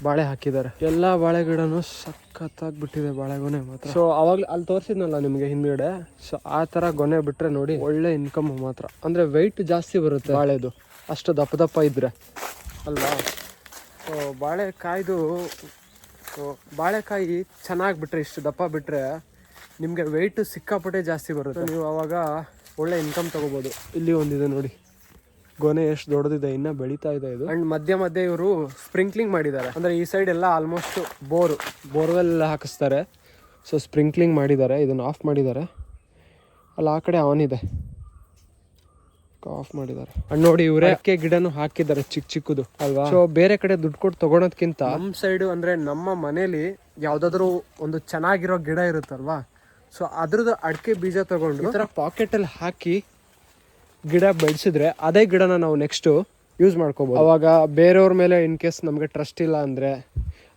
[SPEAKER 8] ಬಾಳೆ ಹಾಕಿದ್ದಾರೆ. ಎಲ್ಲ ಬಾಳೆ ಗಿಡನೂ ಸಖತ್ತಾಗಿ ಬಿಟ್ಟಿದೆ ಬಾಳೆಗೊನೆ ಮಾತ್ರ. ಸೊ ಅವಾಗ ಅಲ್ಲಿ ತೋರಿಸಿದ್ನಲ್ಲ ನಿಮಗೆ ಹಿಂದ್ಗಡೆ? ಸೊ ಆ ಥರ ಗೊನೆ ಬಿಟ್ರೆ ನೋಡಿ ಒಳ್ಳೆ ಇನ್ಕಮ್ ಮಾತ್ರ. ಅಂದರೆ ವೆಯ್ಟ್ ಜಾಸ್ತಿ ಬರುತ್ತೆ ಬಾಳೆದು. ಅಷ್ಟು ದಪ್ಪ ದಪ್ಪ ಇದ್ದರೆ ಅಲ್ವಾ? ಸೊ ಬಾಳೆಕಾಯ್ದು ಸೊ ಬಾಳೆಕಾಯಿ ಚೆನ್ನಾಗಿ ಬಿಟ್ಟರೆ ಇಷ್ಟು ದಪ್ಪ ಬಿಟ್ಟರೆ ನಿಮಗೆ ವೆಯ್ಟು ಸಿಕ್ಕಾಪಟ್ಟೆ ಜಾಸ್ತಿ ಬರುತ್ತೆ. ನೀವು ಅವಾಗ ಒಳ್ಳೆ ಇನ್ಕಮ್ ತಗೋಬೋದು. ಇಲ್ಲಿ ಒಂದಿದೆ ನೋಡಿ. ಗೊನೆ ಎಷ್ಟು ದೊಡ್ಡದಿದೆ ಇನ್ನ ಬೆಳೀತಾ ಇದೆ ಇದು. ಅಂಡ್ ಮಧ್ಯ ಮಧ್ಯೆ ಇವರು ಸ್ಪ್ರಿಂಕ್ಲಿಂಗ್ ಮಾಡಿದ್ದಾರೆ. ಅಂದ್ರೆ ಈ ಸೈಡ್ ಎಲ್ಲ ಆಲ್ಮೋಸ್ಟ್ ಬೋರು. ಬೋರ್ವೆಲ್ ಹಾಕಿಸ್ತಾರೆ. ಸೊ ಸ್ಪ್ರಿಂಕ್ಲಿಂಗ್ ಮಾಡಿದ್ದಾರೆ. ಇದನ್ನ ಆಫ್ ಮಾಡಿದ್ದಾರೆ. ಅಲ್ಲಿ ಆ ಕಡೆ ಆನ್ ಇದೆ ಆಫ್ ಮಾಡಿದ್ದಾರೆ. ಅಣ್ಣ ನೋಡಿ ಇವರೇ. ಅಡಿಕೆ ಗಿಡನು ಹಾಕಿದ್ದಾರೆ ಚಿಕ್ಕ ಚಿಕ್ಕದು. ಅಲ್ವಾ? ಸೊ ಬೇರೆ ಕಡೆ ದುಡ್ಡು ಕೊಟ್ಟು ತಗೊಳೋದ್ಕಿಂತ ನಮ್ಮ ಸೈಡ್ ಅಂದ್ರೆ ನಮ್ಮ ಮನೇಲಿ ಯಾವ್ದಾದ್ರು ಒಂದು ಚೆನ್ನಾಗಿರೋ ಗಿಡ ಇರುತ್ತಲ್ವಾ? ಸೊ ಅದ್ರದ್ದು ಅಡಿಕೆ ಬೀಜ ತಗೊಂಡು ಈ ತರ ಪಾಕೆಟ್ ಅಲ್ಲಿ ಹಾಕಿ ಗಿಡ ಬೆಳೆಸಿದ್ರೆ ಅದೇ ಗಿಡನ ನಾವು ನೆಕ್ಸ್ಟು ಯೂಸ್ ಮಾಡ್ಕೋಬೋದು. ಅವಾಗ ಬೇರೆಯವ್ರ ಮೇಲೆ ಇನ್ ಕೇಸ್ ನಮಗೆ ಟ್ರಸ್ಟ್ ಇಲ್ಲ ಅಂದರೆ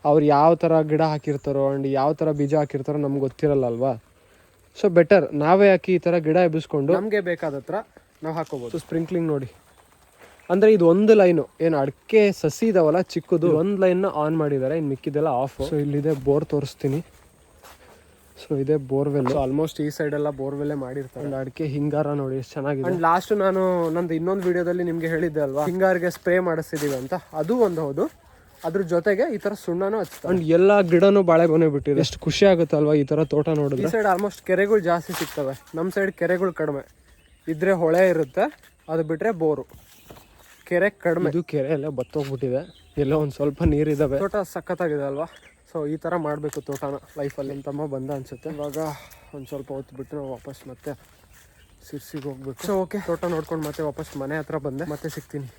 [SPEAKER 8] ಅವ್ರು ಯಾವ ಥರ ಗಿಡ ಹಾಕಿರ್ತಾರೋ ಆ್ಯಂಡ್ ಯಾವ ಥರ ಬೀಜ ಹಾಕಿರ್ತಾರೋ ನಮ್ಗೆ ಗೊತ್ತಿರಲ್ಲ ಅಲ್ವಾ? ಸೊ ಬೆಟರ್ ನಾವೇ ಹಾಕಿ ಈ ಥರ ಗಿಡ ಎಬ್ಬಿಸ್ಕೊಂಡು ನಮಗೆ ಬೇಕಾದ ಹತ್ರ ನಾವು ಹಾಕೋಬಹುದು ಸ್ಪ್ರಿಂಕ್ಲಿಂಗ್ ನೋಡಿ. ಅಂದರೆ ಇದು ಒಂದು ಲೈನು ಏನು ಅಡಿಕೆ ಸಸಿ ಇದಾವಲ್ಲ ಚಿಕ್ಕದು. ಒಂದು ಲೈನ್ನ ಆನ್ ಮಾಡಿದ್ದಾರೆ ಇನ್ನು ಮಿಕ್ಕಿದೆಲ್ಲ ಆಫ್ ಸೊ ಇಲ್ಲಿದೆ ಬೋರ್ ತೋರಿಸ್ತೀನಿ. ಸೊ ಇದೇ ಬೋರ್ವೆಲ್ ಆಲ್ಮೋಸ್ಟ್ ಈ ಸೈಡ್ ಎಲ್ಲ ಬೋರ್ವೆಲ್ಲೇ ಮಾಡಿರ್ತಾರೆ. ಅಂಡ್ ಅಡಿಕೆ ಹಿಂಗಾರ ನೋಡಿ ಎಷ್ಟು ಚೆನ್ನಾಗಿದೆ. ಅಂಡ್ ಲಾಸ್ಟ್ ನಾನು ನಂದು ಇನ್ನೊಂದು ವಿಡಿಯೋದಲ್ಲಿ ನಿಮ್ಗೆ ಹೇಳಿದ್ದೆ ಅಲ್ವಾ? ಹಿಂಗಾರಿಗೆ ಸ್ಪ್ರೇ ಮಾಡಿಸ್ತಿದೀವಿ ಅಂತ. ಅದು ಒಂದು ಹೌದು. ಅದ್ರ ಜೊತೆಗೆ ಈ ತರ ಸುಣ್ಣನೂ ಹಚ್ತಾರೆ. ಅಂಡ್ ಎಲ್ಲಾ ಗಿಡನೂ ಬಾಳೆಗೊನೆ ಬಿಟ್ಟಿದೆ. ಎಷ್ಟು ಖುಷಿ ಆಗುತ್ತೆ ಅಲ್ವಾ ಈ ತರ ತೋಟ ನೋಡಿದ್ರೆ? ಈ ಸೈಡ್ ಆಲ್ಮೋಸ್ಟ್ ಕೆರೆಗಳು ಜಾಸ್ತಿ ಸಿಗ್ತವೆ. ನಮ್ಮ ಸೈಡ್ ಕೆರೆಗಳು ಕಡಿಮೆ. ಇದ್ರೆ ಹೊಳೆ ಇರುತ್ತೆ ಅದು ಬಿಟ್ರೆ ಬೋರು. ಕೆರೆ ಕಡಿಮೆ. ಇದು ಕೆರೆ ಎಲ್ಲ ಬತ್ತೋಗ್ಬಿಟ್ಟಿದೆ. ಎಲ್ಲೋ ಒಂದು ಸ್ವಲ್ಪ ನೀರಿದಾವೆ ತೋಟ ಸಖತ್ತಾಗಿದೆ ಅಲ್ವಾ? ಸೊ ಈ ಥರ ಮಾಡಬೇಕು ತೋಟನ ಲೈಫಲ್ಲಿ ಅಂತಮ್ಮ ತಮ್ಮ ಬಂದ ಅನಿಸುತ್ತೆ. ಇವಾಗ ಒಂದು ಸ್ವಲ್ಪ ಹೊತ್ತು ಬಿಟ್ಟು ನಾವು ವಾಪಸ್ ಮತ್ತೆ ಸಿರ್ಸಿಗೆ ಹೋಗ್ಬೇಕು. ಸೊ ಓಕೆ ತೋಟ ನೋಡ್ಕೊಂಡು ಮತ್ತೆ ವಾಪಸ್ ಮನೆ ಹತ್ರ ಬಂದೆ. ಮತ್ತೆ ಸಿಗ್ತೀನಿ.